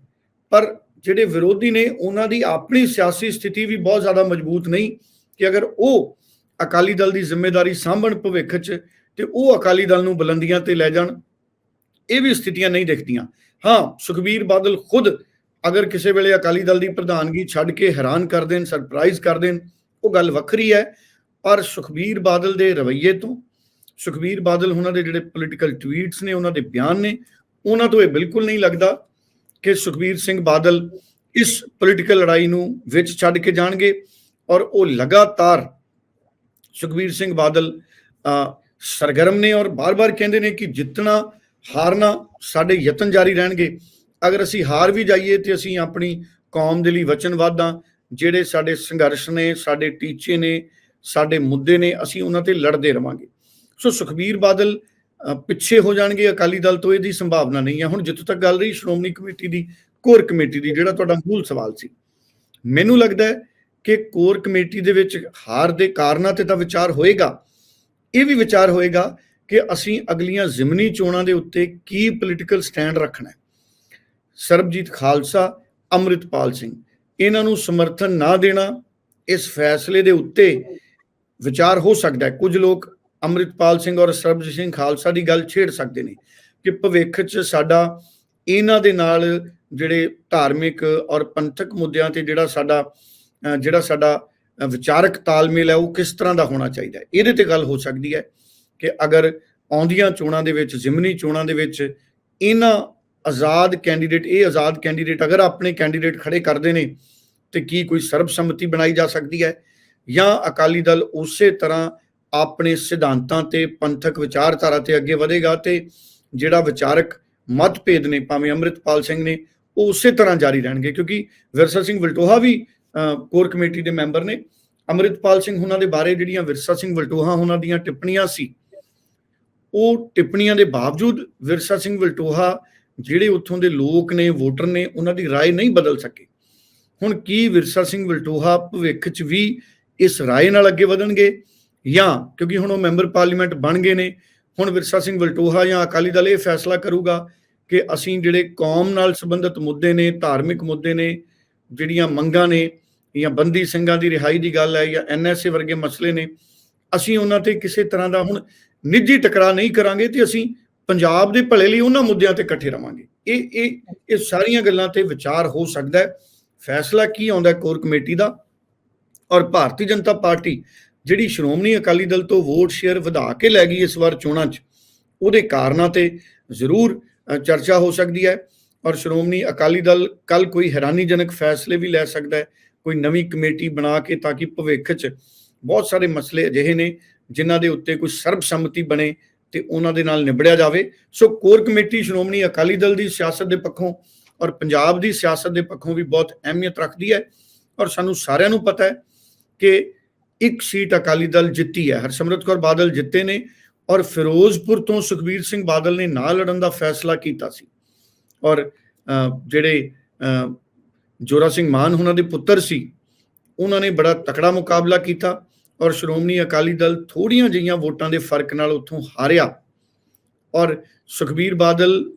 ਪਰ ਜਿਹੜੇ ਵਿਰੋਧੀ ਨੇ, ਉਹਨਾਂ ਦੀ ਆਪਣੀ ਸਿਆਸੀ ਸਥਿਤੀ ਵੀ ਬਹੁਤ ਜ਼ਿਆਦਾ ਮਜ਼ਬੂਤ ਨਹੀਂ ਕਿ ਅਗਰ ਉਹ ਅਕਾਲੀ ਦਲ ਦੀ ਜ਼ਿੰਮੇਵਾਰੀ ਸਾਂਭਣ ਭਵਿੱਖ 'ਚ ਤੇ ਉਹ ਅਕਾਲੀ ਦਲ ਨੂੰ ਬੁਲੰਦੀਆਂ ਤੇ ਲੈ ਜਾਣ, ਇਹ ਵੀ ਸਥਿਤੀਆਂ ਨਹੀਂ ਦਿਖਦੀਆਂ। ਹਾਂ, ਸੁਖਬੀਰ ਬਾਦਲ ਖੁਦ ਅਗਰ ਕਿਸੇ ਵੇਲੇ ਅਕਾਲੀ ਦਲ ਦੀ ਪ੍ਰਧਾਨਗੀ ਛੱਡ ਕੇ ਹੈਰਾਨ ਕਰ ਦੇਣ, ਸਰਪ੍ਰਾਈਜ਼ ਕਰ ਦੇਣ, ਉਹ ਗੱਲ ਵੱਖਰੀ ਹੈ, ਪਰ ਸੁਖਬੀਰ ਬਾਦਲ ਦੇ ਰਵੱਈਏ ਤੋਂ, ਸੁਖਬੀਰ ਬਾਦਲ ਉਹਨਾਂ ਦੇ ਜਿਹੜੇ ਪੋਲੀਟੀਕਲ ਟਵੀਟਸ ਨੇ, ਉਹਨਾਂ ਦੇ ਬਿਆਨ ਨੇ, ਉਹਨਾਂ ਤੋਂ ਇਹ ਬਿਲਕੁਲ ਨਹੀਂ ਲੱਗਦਾ ਕਿ ਸੁਖਬੀਰ ਸਿੰਘ ਬਾਦਲ ਇਸ ਪੋਲੀਟੀਕਲ ਲੜਾਈ ਨੂੰ ਵਿੱਚ ਛੱਡ ਕੇ ਜਾਣਗੇ ਔਰ ਉਹ ਲਗਾਤਾਰ ਸੁਖਬੀਰ ਸਿੰਘ ਬਾਦਲ ਸਰਗਰਮ ਨੇ ਔਰ ਬਾਰ-ਬਾਰ ਕਹਿੰਦੇ ਨੇ ਕਿ ਜਿੱਤਣਾ, ਹਾਰਨਾ ਸਾਡੇ ਯਤਨ ਜਾਰੀ ਰਹਿਣਗੇ। ਅਗਰ ਅਸੀਂ ਹਾਰ ਵੀ ਜਾਈਏ ਤੇ ਅਸੀਂ ਆਪਣੀ ਕੌਮ ਦੇ ਲਈ ਵਚਨਬੱਧ ਹਾਂ ਜਿਹੜੇ ਸਾਡੇ ਸੰਘਰਸ਼ ਨੇ, ਸਾਡੇ ਟੀਚੇ ਨੇ, ਸਾਡੇ ਮੁੱਦੇ ਨੇ, ਅਸੀਂ ਉਹਨਾਂ ਤੇ ਲੜਦੇ ਰਵਾਂਗੇ। ਸੋ ਸੁਖਬੀਰ ਬਾਦਲ ਪਿੱਛੇ ਹੋ ਜਾਣਗੇ। ਅਕਾਲੀ ਦਲ ਤੋਂ ਇਹਦੀ ਸੰਭਾਵਨਾ ਨਹੀਂ ਹੈ ਹੁਣ ਜਿੱਥੋਂ ਤੱਕ ਗੱਲ ਰਹੀ, ਸ਼੍ਰੋਮਣੀ ਕਮੇਟੀ ਦੀ, ਕੋਰ ਕਮੇਟੀ ਦੀ, ਜਿਹੜਾ ਤੁਹਾਡਾ ਮੂਲ ਸਵਾਲ ਸੀ। ਮੈਨੂੰ ਲੱਗਦਾ ਹੈ ਕਿ ਕੋਰ ਕਮੇਟੀ ਦੇ ਵਿੱਚ ਹਾਰ ਦੇ ਕਾਰਨਾਂ ਤੇ ਤਾਂ ਵਿਚਾਰ ਹੋਏਗਾ। ਇਹ ਵੀ ਵਿਚਾਰ ਹੋਏਗਾ ਕਿ ਅਸੀਂ ਅਗਲੀਆਂ ਜ਼ਿਮਨੀ ਚੋਣਾਂ ਦੇ ਉੱਤੇ ਕੀ ਪੋਲੀਟੀਕਲ ਸਟੈਂਡ ਰੱਖਣਾ ਹੈ। ਸਰਬਜੀਤ ਖਾਲਸਾ, ਅੰਮ੍ਰਿਤਪਾਲ ਸਿੰਘ, ਇਹਨਾਂ ਨੂੰ ਸਮਰਥਨ ਨਾ ਦੇਣਾ ਇਸ ਫੈਸਲੇ ਦੇ ਉੱਤੇ ਵਿਚਾਰ ਹੋ ਸਕਦਾ ਹੈ। ਕੁਝ ਲੋਕ ਅੰਮ੍ਰਿਤਪਾਲ ਸਿੰਘ ਔਰ ਸਰਬਜੀਤ ਸਿੰਘ ਖਾਲਸਾ ਦੀ ਗੱਲ ਛੇੜ ਸਕਦੇ ਨੇ ਕਿ ਭਵਿੱਖ 'ਚ ਸਾਡਾ ਇਹਨਾਂ ਦੇ ਨਾਲ ਜਿਹੜੇ ਧਾਰਮਿਕ ਔਰ ਪੰਥਕ ਮੁੱਦਿਆਂ ਤੇ ਜਿਹੜਾ ਸਾਡਾ ਜਿਹੜਾ ਸਾਡਾ ਵਿਚਾਰਕ ਤਾਲਮੇਲ ਹੈ, ਉਹ ਕਿਸ ਤਰ੍ਹਾਂ ਦਾ ਹੋਣਾ ਚਾਹੀਦਾ ਇਹਦੇ ਤੇ ਗੱਲ ਹੋ ਸਕਦੀ ਹੈ ਕਿ ਅਗਰ ਆਉਂਦੀਆਂ ਚੋਣਾਂ ਦੇ ਵਿੱਚ, ਜ਼ਿਮਨੀ ਚੋਣਾਂ ਦੇ ਵਿੱਚ ਇਹਨਾਂ ਆਜ਼ਾਦ ਕੈਂਡੀਡੇਟ ਇਹ ਆਜ਼ਾਦ ਕੈਂਡੀਡੇਟ ਅਗਰ ਆਪਣੇ ਕੈਂਡੀਡੇਟ ਖੜੇ ਕਰਦੇ ਨੇ, ਤੇ ਕੀ ਕੋਈ ਸਰਬਸੰਮਤੀ ਬਣਾਈ ਜਾ ਸਕਦੀ ਹੈ? ਜਾਂ ਅਕਾਲੀ ਦਲ ਉਸੇ ਤਰ੍ਹਾਂ ਆਪਣੇ ਸਿਧਾਂਤਾਂ ਤੇ, ਪੰਥਕ ਵਿਚਾਰਧਾਰਾ ਤੇ ਅੱਗੇ ਵਧੇਗਾ ਤੇ ਜਿਹੜਾ ਵਿਚਾਰਕ ਮਤਭੇਦ ਨੇ, ਭਾਵੇਂ ਅੰਮ੍ਰਿਤਪਾਲ ਸਿੰਘ ਨੇ, ਉਹ ਉਸੇ ਤਰ੍ਹਾਂ ਜਾਰੀ ਰਹਿਣਗੇ? ਕਿਉਂਕਿ ਵਿਰਸਾ ਸਿੰਘ ਵਲਟੋਹਾ ਵੀ ਕੋਰ ਕਮੇਟੀ ਦੇ ਮੈਂਬਰ ਨੇ ਅੰਮ੍ਰਿਤਪਾਲ ਸਿੰਘ ਉਹਨਾਂ ਦੇ ਬਾਰੇ ਜਿਹੜੀਆਂ ਵਿਰਸਾ ਸਿੰਘ ਵਲਟੋਹਾ ਉਹਨਾਂ ਦੀਆਂ ਟਿੱਪਣੀਆਂ ਸੀ ਉਹ ਟਿੱਪਣੀਆਂ ਦੇ ਬਾਵਜੂਦ ਵਿਰਸਾ ਸਿੰਘ ਵਲਟੋਹਾ ਜਿਹੜੇ ਉੱਥੋਂ ਦੇ ਲੋਕ ਨੇ ਵੋਟਰ ਨੇ ਉਹਨਾਂ ਦੀ رائے ਨਹੀਂ ਬਦਲ ਸਕੇ ਹੁਣ ਕੀ ਵਿਰਸਾ ਸਿੰਘ ਵਲਟੋਹਾ ਭਵਿੱਖ 'ਚ ਵੀ ਇਸ رائے ਨਾਲ ਅੱਗੇ ਵਧਣਗੇ ਜਾਂ ਕਿਉਂਕਿ ਹੁਣ ਉਹ ਮੈਂਬਰ ਪਾਰਲੀਮੈਂਟ ਬਣ ਗਏ ਨੇ ਹੁਣ ਵਿਰਸਾ ਸਿੰਘ ਵਲਟੋਹਾ ਜਾਂ ਅਕਾਲੀ ਦਲ ਇਹ ਫੈਸਲਾ ਕਰੂਗਾ ਕਿ ਅਸੀਂ ਜਿਹੜੇ ਕੌਮ ਨਾਲ ਸੰਬੰਧਿਤ ਮੁੱਦੇ ਨੇ ਧਾਰਮਿਕ ਮੁੱਦੇ ਨੇ ਜਿਹੜੀਆਂ ਮੰਗਾਂ ਨੇ ਜਾਂ ਬੰਦੀ ਸਿੰਘਾਂ ਦੀ ਰਿਹਾਈ ਦੀ ਗੱਲ ਹੈ ਜਾਂ ਐਨਐਸਏ ਵਰਗੇ ਮਸਲੇ ਨੇ, ਅਸੀਂ ਉਹਨਾਂ ਤੇ ਕਿਸੇ ਤਰ੍ਹਾਂ ਦਾ ਹੁਣ ਨਿੱਜੀ ਟਕਰਾਅ ਨਹੀਂ ਕਰਾਂਗੇ ਤੇ ਅਸੀਂ ਪੰਜਾਬ ਦੇ ਭਲੇ ਲਈ ਉਹਨਾਂ ਮੁੱਦਿਆਂ ਤੇ ਇਕੱਠੇ ਰਵਾਂਗੇ। ਇਹ ਇਹ ਇਹ ਸਾਰੀਆਂ ਗੱਲਾਂ ਤੇ ਵਿਚਾਰ ਹੋ ਸਕਦਾ ਹੈ। ਫੈਸਲਾ ਕੀ ਆਉਂਦਾ ਕੋਰ ਕਮੇਟੀ ਦਾ? ਔਰ ਭਾਰਤੀ ਜਨਤਾ ਪਾਰਟੀ ਜਿਹੜੀ ਸ਼੍ਰੋਮਣੀ ਅਕਾਲੀ ਦਲ ਤੋਂ ਵੋਟ ਸ਼ੇਅਰ ਵਧਾ ਕੇ ਲੈ ਗਈ ਇਸ ਵਾਰ ਚੋਣਾਂ 'ਚ, ਉਹਦੇ ਕਾਰਨਾਂ ਤੇ ਜ਼ਰੂਰ ਚਰਚਾ ਹੋ ਸਕਦੀ ਹੈ। ਔਰ ਸ਼੍ਰੋਮਣੀ ਅਕਾਲੀ ਦਲ ਕੱਲ ਕੋਈ ਹੈਰਾਨੀਜਨਕ ਫੈਸਲੇ ਵੀ ਲੈ ਸਕਦਾ ਹੈ। ਕੋਈ ਨਵੀਂ ਕਮੇਟੀ ਬਣਾ ਕੇ ਤਾਂ ਕਿ ਭਵਿੱਖ 'ਚ ਬਹੁਤ ਸਾਰੇ ਮਸਲੇ ਅਜਿਹੇ ਨੇ ਜਿਨ੍ਹਾਂ ਦੇ ਉੱਤੇ ਕੋਈ ਸਰਬਸੰਮਤੀ ਬਣੇ ਤੇ ਉਹਨਾਂ ਦੇ ਨਾਲ ਨਿਬੜਿਆ ਜਾਵੇ। So core committee Shiromani Akali Dal ਦੀ ਸਿਆਸਤ ਦੇ ਪੱਖੋਂ ਔਰ ਪੰਜਾਬ ਦੀ ਸਿਆਸਤ ਦੇ ਪੱਖੋਂ ਵੀ ਬਹੁਤ ਅਹਿਮੀਅਤ ਰੱਖਦੀ ਹੈ ਔਰ ਸਾਨੂੰ ਸਾਰਿਆਂ ਨੂੰ ਪਤਾ ਹੈ ਕਿ ਇੱਕ ਸੀਟ ਅਕਾਲੀ ਦਲ ਜਿੱਤੀ ਹੈ। ਹਰਸਿਮਰਤ ਕੌਰ ਬਾਦਲ ਜਿੱਤੇ ਨੇ ਔਰ ਫਿਰੋਜ਼ਪੁਰ ਤੋਂ ਸੁਖਬੀਰ ਸਿੰਘ ਬਾਦਲ ਨੇ ਨਾ ਲੜਨ ਦਾ ਫੈਸਲਾ ਕੀਤਾ ਸੀ। ਔਰ ਜਿਹੜੇ ਅ, ਜੋਰਾ ਸਿੰਘ ਮਾਨ ਉਹਨਾਂ ਦੇ ਪੁੱਤਰ ਸੀ ਉਹਨਾਂ ਨੇ ਬੜਾ ਤਕੜਾ ਮੁਕਾਬਲਾ ਕੀਤਾ ਔਰ ਸ਼੍ਰੋਮਣੀ ਅਕਾਲੀ ਦਲ ਥੋੜੀਆਂ ਜਿਹੀਆਂ ਵੋਟਾਂ ਦੇ ਫ਼ਰਕ ਨਾਲ ਉੱਥੋਂ ਹਾਰਿਆ। ਔਰ ਸੁਖਬੀਰ ਬਾਦਲ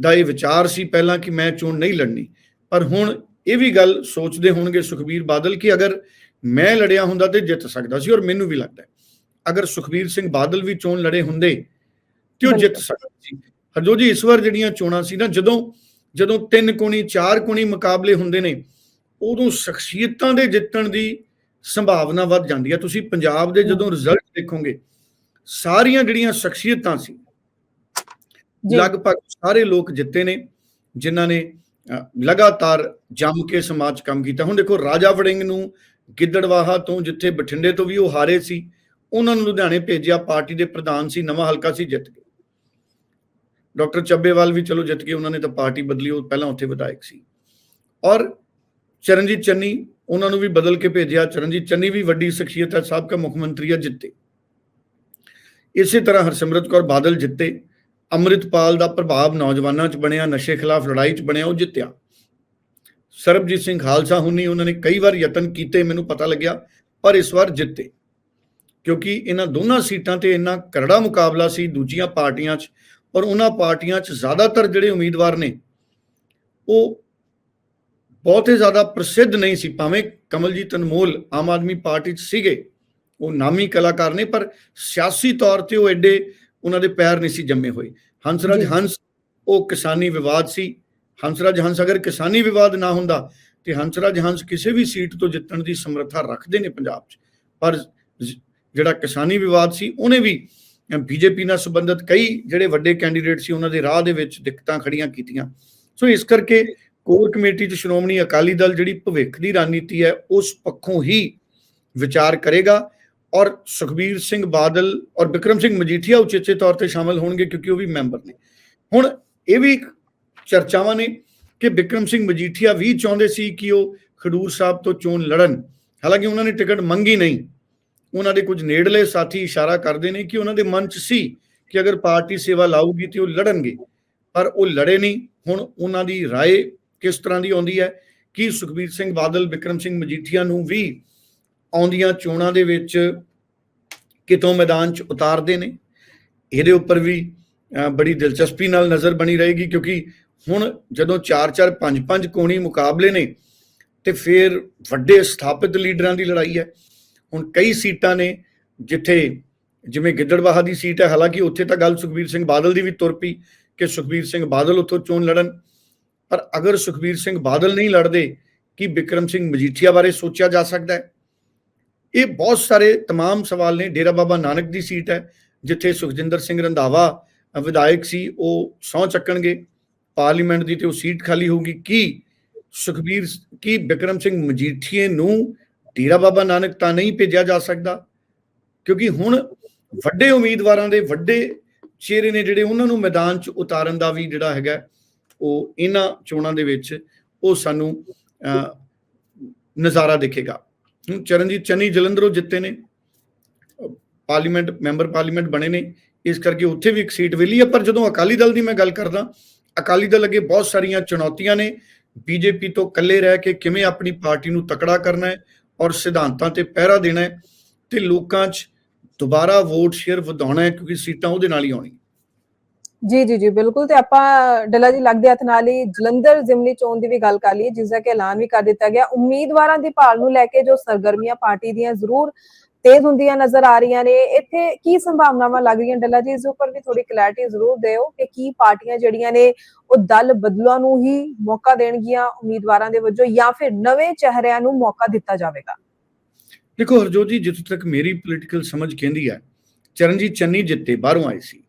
ਦਾ ਇਹ ਵਿਚਾਰ ਸੀ ਪਹਿਲਾਂ ਕਿ ਮੈਂ ਚੋਣ ਨਹੀਂ ਲੜਨੀ ਪਰ ਹੁਣ ਇਹ ਵੀ ਗੱਲ ਸੋਚਦੇ ਹੋਣਗੇ ਸੁਖਬੀਰ ਬਾਦਲ ਕਿ ਅਗਰ ਮੈਂ ਲੜਿਆ ਹੁੰਦਾ ਤੇ ਜਿੱਤ ਸਕਦਾ ਸੀ ਔਰ ਮੈਨੂੰ ਵੀ ਲੱਗਦਾ ਅਗਰ ਸੁਖਬੀਰ ਸਿੰਘ ਬਾਦਲ ਵੀ ਚੋਣ ਲੜੇ ਹੁੰਦੇ ਤੇ ਉਹ ਜਿੱਤ ਸਕਦਾ ਸੀ। ਹਰਜੋ ਜੀ ਇਸ ਵਾਰ ਜਿਹੜੀਆਂ ਚੋਣਾਂ ਸੀ ਨਾ ਜਦੋਂ ਜਦੋਂ ਤਿੰਨ ਕੋਣੀ ਚਾਰ ਕੋਣੀ ਮੁਕਾਬਲੇ ਹੁੰਦੇ ਨੇ ਉਦੋਂ ਸ਼ਖਸੀਅਤਾਂ ਦੇ ਜਿੱਤਣ ਦੀ ਸੰਭਾਵਨਾ ਵੱਧ ਜਾਂਦੀ ਹੈ। ਤੁਸੀਂ ਪੰਜਾਬ ਦੇ ਜਦੋਂ ਰਿਜ਼ਲਟ ਦੇਖੋਗੇ ਸਾਰੀਆਂ ਜਿਹੜੀਆਂ ਸ਼ਖਸੀਅਤਾਂ ਸੀ ਲਗਭਗ ਸਾਰੇ ਲੋਕ ਜਿੱਤੇ ਨੇ ਜਿਨ੍ਹਾਂ ਨੇ ਲਗਾਤਾਰ ਜੰਮ ਕੇ ਸਮਾਜ ਕੰਮ ਕੀਤਾ। ਹੁਣ ਦੇਖੋ ਰਾਜਾ ਵੜਿੰਗ ਨੂੰ ਗਿੱਦੜਵਾਹਾ ਤੋਂ ਜਿੱਥੇ ਬਠਿੰਡੇ ਤੋਂ ਵੀ ਉਹ ਹਾਰੇ ਸੀ ਉਹਨਾਂ ਨੂੰ ਲੁਧਿਆਣੇ ਭੇਜਿਆ ਪਾਰਟੀ ਦੇ ਪ੍ਰਧਾਨ ਸੀ ਨਵਾਂ ਹਲਕਾ ਸੀ ਜਿੱਤ ਗਏ। ਡਾਕਟਰ ਚੱਬੇਵਾਲ ਵੀ ਚਲੋ ਜਿੱਤ ਗਏ, ਉਹਨਾਂ ਨੇ ਤਾਂ ਪਾਰਟੀ ਬਦਲੀ, ਉਹ ਪਹਿਲਾਂ ਉੱਥੇ ਵਿਧਾਇਕ ਸੀ। ਔਰ ਚਰਨਜੀਤ ਚੰਨੀ, ਉਹਨਾਂ ਨੂੰ ਵੀ ਬਦਲ ਕੇ ਭੇਜਿਆ। ਚਰਨਜੀਤ ਚੰਨੀ ਵੀ ਵੱਡੀ ਸ਼ਖਸੀਅਤ ਹੈ, ਸਾਬਕਾ ਮੁੱਖ ਮੰਤਰੀ ਹੈ ਜਿੱਤੇ। ਇਸੇ ਤਰ੍ਹਾਂ ਹਰਸਿਮਰਤ ਕੌਰ ਬਾਦਲ ਜਿੱਤੇ। ਅੰਮ੍ਰਿਤਪਾਲ ਦਾ ਪ੍ਰਭਾਵ ਨੌਜਵਾਨਾਂ 'ਚ ਬਣਿਆ, ਨਸ਼ੇ ਖਿਲਾਫ ਲੜਾਈ 'ਚ ਬਣਿਆ, ਉਹ ਜਿੱਤਿਆ। ਸਰਬਜੀਤ ਸਿੰਘ ਖਾਲਸਾ ਹੁਣੀ ਉਹਨਾਂ ਨੇ ਕਈ ਵਾਰ ਯਤਨ ਕੀਤੇ, ਮੈਨੂੰ ਪਤਾ ਲੱਗਿਆ, ਪਰ ਇਸ ਵਾਰ ਜਿੱਤੇ। ਕਿਉਂਕਿ ਇਹਨਾਂ ਦੋਨਾਂ ਸੀਟਾਂ ਤੇ ਇੰਨਾ ਕਰੜਾ ਮੁਕਾਬਲਾ ਸੀ, ਦੂਜੀਆਂ ਪਾਰਟੀਆਂ 'ਚ ਔਰ ਉਹਨਾਂ ਪਾਰਟੀਆਂ 'ਚ ਜ਼ਿਆਦਾਤਰ ਜਿਹੜੇ ਉਮੀਦਵਾਰ ਨੇ ਉਹ ਬਹੁਤੇ ਜ਼ਿਆਦਾ ਪ੍ਰਸਿੱਧ ਨਹੀਂ ਸੀ ਭਾਵੇਂ ਕਮਲਜੀਤ ਅਨਮੋਲ ਆਮ ਆਦਮੀ ਪਾਰਟੀ 'ਚ ਸੀਗੇ ਉਹ ਨਾਮੀ ਕਲਾਕਾਰ ਨੇ ਪਰ ਸਿਆਸੀ ਤੌਰ ਤੇ ਉਹ ਐਡੇ ਉਹਨਾਂ ਦੇ ਪੈਰ ਨਹੀਂ ਸੀ ਜੰਮੇ ਹੋਏ। ਹੰਸਰਾਜ। ਹੰਸ ਉਹ ਕਿਸਾਨੀ ਵਿਵਾਦ ਸੀ। ਹੰਸਰਾਜ ਹੰਸ ਅਗਰ ਕਿਸਾਨੀ ਵਿਵਾਦ ਨਾ ਹੁੰਦਾ ਤੇ ਹੰਸਰਾਜ ਹੰਸ ਕਿਸੇ ਵੀ ਸੀਟ ਤੋਂ ਜਿੱਤਣ ਦੀ ਸਮਰੱਥਾ ਰੱਖਦੇ ਨੇ ਪੰਜਾਬ 'ਚ। ਪਰ ਜਿਹੜਾ ਕਿਸਾਨੀ ਵਿਵਾਦ ਸੀ ਉਹਨੇ ਵੀ ਬੀਜੇਪੀ ਨਾਲ ਸੰਬੰਧਿਤ ਕਈ ਜਿਹੜੇ ਵੱਡੇ ਕੈਂਡੀਡੇਟ ਸੀ, ਉਹਨਾਂ ਦੇ ਰਾਹ ਦੇ ਵਿੱਚ ਦਿੱਕਤਾਂ ਖੜੀਆਂ ਕੀਤੀਆਂ। ਸੋ ਇਸ ਕਰਕੇ ਕੋਰ ਕਮੇਟੀ 'ਚ ਸ਼੍ਰੋਮਣੀ ਅਕਾਲੀ ਦਲ ਜਿਹੜੀ ਭਵਿੱਖ ਦੀ ਰਣਨੀਤੀ ਹੈ, ਉਸ ਪੱਖੋਂ ਹੀ ਵਿਚਾਰ ਕਰੇਗਾ ਔਰ ਸੁਖਬੀਰ ਸਿੰਘ ਬਾਦਲ ਔਰ ਵਿਕਰਮ ਸਿੰਘ ਮਜੀਠੀਆ ਉਚੇਚੇ ਤੌਰ ਤੇ ਸ਼ਾਮਲ ਹੋਣਗੇ ਕਿਉਂਕਿ ਉਹ ਵੀ ਮੈਂਬਰ ਨੇ। ਹੁਣ ਇਹ ਵੀ ਚਰਚਾਵਾਂ ਨੇ ਕਿ ਵਿਕਰਮ ਸਿੰਘ ਮਜੀਠੀਆ ਵੀ ਚਾਹੁੰਦੇ ਸੀ ਕਿ ਉਹ ਖਡੂਰ ਸਾਹਿਬ ਤੋਂ ਚੋਣ ਲੜਨ। ਹਾਲਾਂਕਿ ਉਹਨਾਂ ਨੇ ਟਿਕਟ ਮੰਗੀ ਨਹੀਂ। ਉਹਨਾਂ ਦੇ ਕੁਝ ਨੇੜਲੇ ਸਾਥੀ ਇਸ਼ਾਰਾ ਕਰਦੇ ਨੇ ਕਿ ਉਹਨਾਂ ਦੇ ਮਨ 'ਚ ਸੀ ਕਿ ਅਗਰ ਪਾਰਟੀ ਸੇਵਾ ਲਾਊਗੀ ਤੇ ਉਹ ਲੜਨਗੇ ਪਰ ਉਹ ਲੜੇ ਨਹੀਂ ਹੁਣ ਉਹਨਾਂ ਦੀ رائے ਕਿਸ ਤਰ੍ਹਾਂ ਦੀ ਆਉਂਦੀ ਹੈ ਕਿ ਸੁਖਬੀਰ ਸਿੰਘ ਬਾਦਲ ਵਿਕਰਮ ਸਿੰਘ ਮਜੀਠੀਆ ਨੂੰ ਵੀ ਆਉਂਦੀਆਂ ਚੋਣਾਂ ਦੇ ਵਿੱਚ ਕਿਤੋਂ ਮੈਦਾਨ 'ਚ ਉਤਾਰਦੇ ਨੇ ਇਹਦੇ ਉੱਪਰ ਵੀ ਅ, ਬੜੀ ਦਿਲਚਸਪੀ ਨਾਲ ਨਜ਼ਰ ਬਣੀ ਰਹੇਗੀ ਕਿਉਂਕਿ ਹੁਣ ਜਦੋਂ 4-4 5-5 ਕੋਣੀ ਮੁਕਾਬਲੇ ਨੇ ਤੇ ਫਿਰ ਵੱਡੇ ਸਥਾਪਿਤ ਲੀਡਰਾਂ ਦੀ ਲੜਾਈ ਹੈ ਹੁਣ ਕਈ ਸੀਟਾਂ ਨੇ ਜਿੱਥੇ ਜਿਵੇਂ ਗਿੱਦੜਬਾਹਾ ਦੀ ਸੀਟ ਹੈ ਹਾਲਾਂਕਿ ਉੱਥੇ ਤਾਂ ਗੱਲ ਸੁਖਬੀਰ ਸਿੰਘ ਬਾਦਲ ਦੀ ਵੀ ਤੁਰ ਪਈ ਕਿ ਸੁਖਬੀਰ ਸਿੰਘ ਬਾਦਲ ਉੱਥੋਂ ਚੋਣ ਲੜਨ ਪਰ ਅਗਰ ਸੁਖਬੀਰ ਸਿੰਘ ਬਾਦਲ ਨਹੀਂ ਲੜਦੇ ਕੀ ਵਿਕਰਮ ਸਿੰਘ ਮਜੀਠੀਆ ਬਾਰੇ ਸੋਚਿਆ ਜਾ ਸਕਦਾ ਹੈ ਇਹ ਬਹੁਤ ਸਾਰੇ तमाम ਸਵਾਲ ਨੇ ਡੇਰਾ ਬਾਬਾ ਨਾਨਕ ਦੀ ਸੀਟ ਹੈ ਜਿੱਥੇ ਸੁਖਜਿੰਦਰ ਸਿੰਘ ਰੰਧਾਵਾ ਅ, ਵਿਧਾਇਕ ਸੀ ਉਹ ਸਹੁੰ ਚੱਕਣਗੇ ਪਾਰਲੀਮੈਂਟ ਦੀ ਤੇ ਉਹ ਸੀਟ ਖਾਲੀ ਹੋਊਗੀ ਕੀ ਸੁਖਬੀਰ ਕੀ ਵਿਕਰਮ ਸਿੰਘ ਮਜੀਠੀਏ ਨੂੰ ਡੇਰਾ ਬਾਬਾ ਨਾਨਕ ਤਾਂ ਨਹੀਂ ਭੇਜਿਆ ਜਾ ਸਕਦਾ, ਕਿਉਂਕਿ ਹੁਣ ਵੱਡੇ ਉਮੀਦਵਾਰਾਂ ਦੇ ਵੱਡੇ ਚਿਹਰੇ ਨੇ ਜਿਹੜੇ ਉਹਨਾਂ ਨੂੰ ਮੈਦਾਨ 'ਚ ਉਤਾਰਨ ਦਾ ਵੀ ਜਿਹੜਾ ਹੈਗਾ, ਉਹ ਇਹਨਾਂ ਚੋਣਾਂ ਦੇ ਵਿੱਚ ਉਹ ਸਾਨੂੰ ਨਜ਼ਾਰਾ ਦਿਖੇਗਾ। ਹੁਣ ਚਰਨਜੀਤ ਚੰਨੀ, ਜਲੰਧਰੋਂ ਜਿੱਤੇ ਨੇ, ਪਾਰਲੀਮੈਂਟ, ਮੈਂਬਰ ਪਾਰਲੀਮੈਂਟ ਬਣੇ ਨੇ, ਇਸ ਕਰਕੇ ਉੱਥੇ ਵੀ ਇੱਕ ਸੀਟ ਮਿਲੀ ਹੈ ਪਰ ਜਦੋਂ ਅਕਾਲੀ ਦਲ ਦੀ ਮੈਂ ਗੱਲ ਕਰਦਾ, ਅਕਾਲੀ ਦਲ ਅੱਗੇ ਬਹੁਤ ਸਾਰੀਆਂ ਚੁਣੌਤੀਆਂ ਨੇ, ਬੀਜੇਪੀ ਤੋਂ ਇਕੱਲੇ ਰਹਿ ਕੇ ਕਿਵੇਂ ਆਪਣੀ ਪਾਰਟੀ ਨੂੰ ਤਕੜਾ ਕਰਨਾ ਹੈ ਔਰ ਸਿਧਾਂਤਾਂ ਤੇ ਪਹਿਰਾ ਦੇਣਾ ਹੈ ਤੇ ਲੋਕਾਂ 'ਚ ਦੁਬਾਰਾ ਵੋਟ ਸ਼ੇਅਰ ਵਧਾਉਣਾ ਹੈ ਕਿਉਂਕਿ ਸੀਟਾਂ ਉਹਦੇ ਨਾਲ ਹੀ ਆਉਣੀਆਂ। ਜੀ ਜੀ ਜੀ, ਬਿਲਕੁਲ ਤੇ ਆਪਾਂ ਡੱਲਾ ਜੀ ਲੱਗਦੇ ਹੱਥ ਨਾਲ ਹੀ ਜਲੰਧਰ ਜ਼ਿਮਨੀ ਚੋਣ ਦੀ ਵੀ ਗੱਲ ਕਰ ਲਈਏ, ਜਿਸ ਦਾ ਕਿ ਐਲਾਨ ਵੀ ਕਰ ਦਿੱਤਾ ਗਿਆ। ਉਮੀਦਵਾਰਾਂ ਦੀ ਭਾਲ ਨੂੰ ਲੈ ਕੇ ਜੋ ਸਰਗਰਮੀਆਂ ਪਾਰਟੀ ਦੀਆਂ ਜ਼ਰੂਰ ਤੇਜ਼ ਹੁੰਦੀਆਂ ਨਜ਼ਰ ਆ ਰਹੀਆਂ ਨੇ। ਇੱਥੇ ਕੀ ਸੰਭਾਵਨਾਵਾਂ ਲੱਗ ਰਹੀਆਂ? ਡੱਲਾ ਜੀ, ਇਸ ਉੱਪਰ ਵੀ ਥੋੜੀ ਕਲੈਰਿਟੀ ਜ਼ਰੂਰ ਦਿਓ ਕਿ ਕੀ ਪਾਰਟੀਆਂ ਜਿਹੜੀਆਂ ਨੇ, ਉਹ ਦਲ ਬਦਲਾਂ ਨੂੰ ਹੀ ਮੌਕਾ ਦੇਣਗੀਆਂ ਉਮੀਦਵਾਰਾਂ ਦੇ ਵਜੋਂ ਜਾਂ ਫਿਰ ਨਵੇਂ ਚਿਹਰਿਆਂ ਨੂੰ ਮੌਕਾ ਦਿੱਤਾ ਜਾਵੇਗਾ। ਦੇਖੋ ਹਰਜੋਤ ਜੀ, ਜਿੱਥੇ ਤੱਕ ਮੇਰੀ ਪੋਲੀਟੀਕਲ ਸਮਝ ਕਹਿੰਦੀ ਹੈ, ਚਰਨਜੀਤ ਚੰਨੀ ਜਿੱਤੇ ਬਾਹਰੋਂ ਆਏ ਸੀ।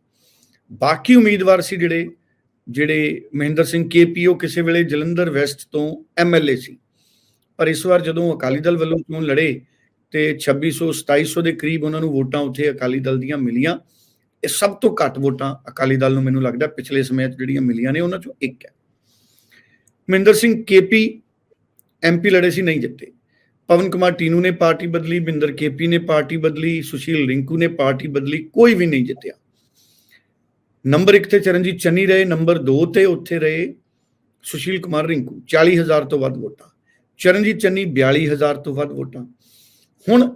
ਬਾਕੀ ਉਮੀਦਵਾਰ ਸੀ ਜਿਹੜੇ ਜਿਹੜੇ ਮਹਿੰਦਰ ਸਿੰਘ ਕੇਪੀਓ ਕਿਸੇ ਵੇਲੇ ਜਲੰਧਰ ਵੈਸਟ ਤੋਂ ਐਮਐਲਏ ਸੀ। ਪਰ ਇਸ ਵਾਰ ਜਦੋਂ ਅਕਾਲੀ ਦਲ ਵੱਲੋਂ ਚੋਣ ਲੜੇ ਤੇ 2600 2700 ਦੇ ਕਰੀਬ ਉਹਨਾਂ ਨੂੰ ਵੋਟਾਂ ਉੱਥੇ ਅਕਾਲੀ ਦਲ ਦੀਆਂ ਮਿਲੀਆਂ। ਇਹ ਸਭ ਤੋਂ ਘੱਟ ਵੋਟਾਂ ਅਕਾਲੀ ਦਲ ਨੂੰ ਮੈਨੂੰ ਲੱਗਦਾ ਪਿਛਲੇ ਸਮੇਂ 'ਚ ਜਿਹੜੀਆਂ ਮਿਲੀਆਂ ਨੇ ਉਹਨਾਂ ਚੋਂ ਇੱਕ ਹੈ। ਮਹਿੰਦਰ ਸਿੰਘ ਕੇਪੀ ਐਮਪੀ ਲੜੇ ਸੀ, ਨਹੀਂ ਜਿੱਤੇ। ਪਵਨ ਕੁਮਾਰ ਟੀਨੂ ਨੇ ਪਾਰਟੀ ਬਦਲੀ, ਬਿੰਦਰ ਕੇਪੀ ਨੇ ਪਾਰਟੀ ਬਦਲੀ, ਸੁਸ਼ੀਲ ਰਿੰਕੂ ਨੇ ਪਾਰਟੀ ਬਦਲੀ, ਕੋਈ ਵੀ ਨਹੀਂ ਜਿੱਤਿਆ। ਨੰਬਰ 1 ਤੇ ਚਰਨਜੀਤ ਚੰਨੀ ਰਹੇ, ਨੰਬਰ 2 ਤੇ ਉੱਥੇ ਰਹੇ ਸੁਸ਼ੀਲ ਕੁਮਾਰ ਰਿੰਕੂ 40000 ਤੋਂ ਵੱਧ ਵੋਟਾਂ। ਚਰਨਜੀਤ ਚੰਨੀ 42000 ਤੋਂ ਵੱਧ ਵੋਟਾਂ। ਹੁਣ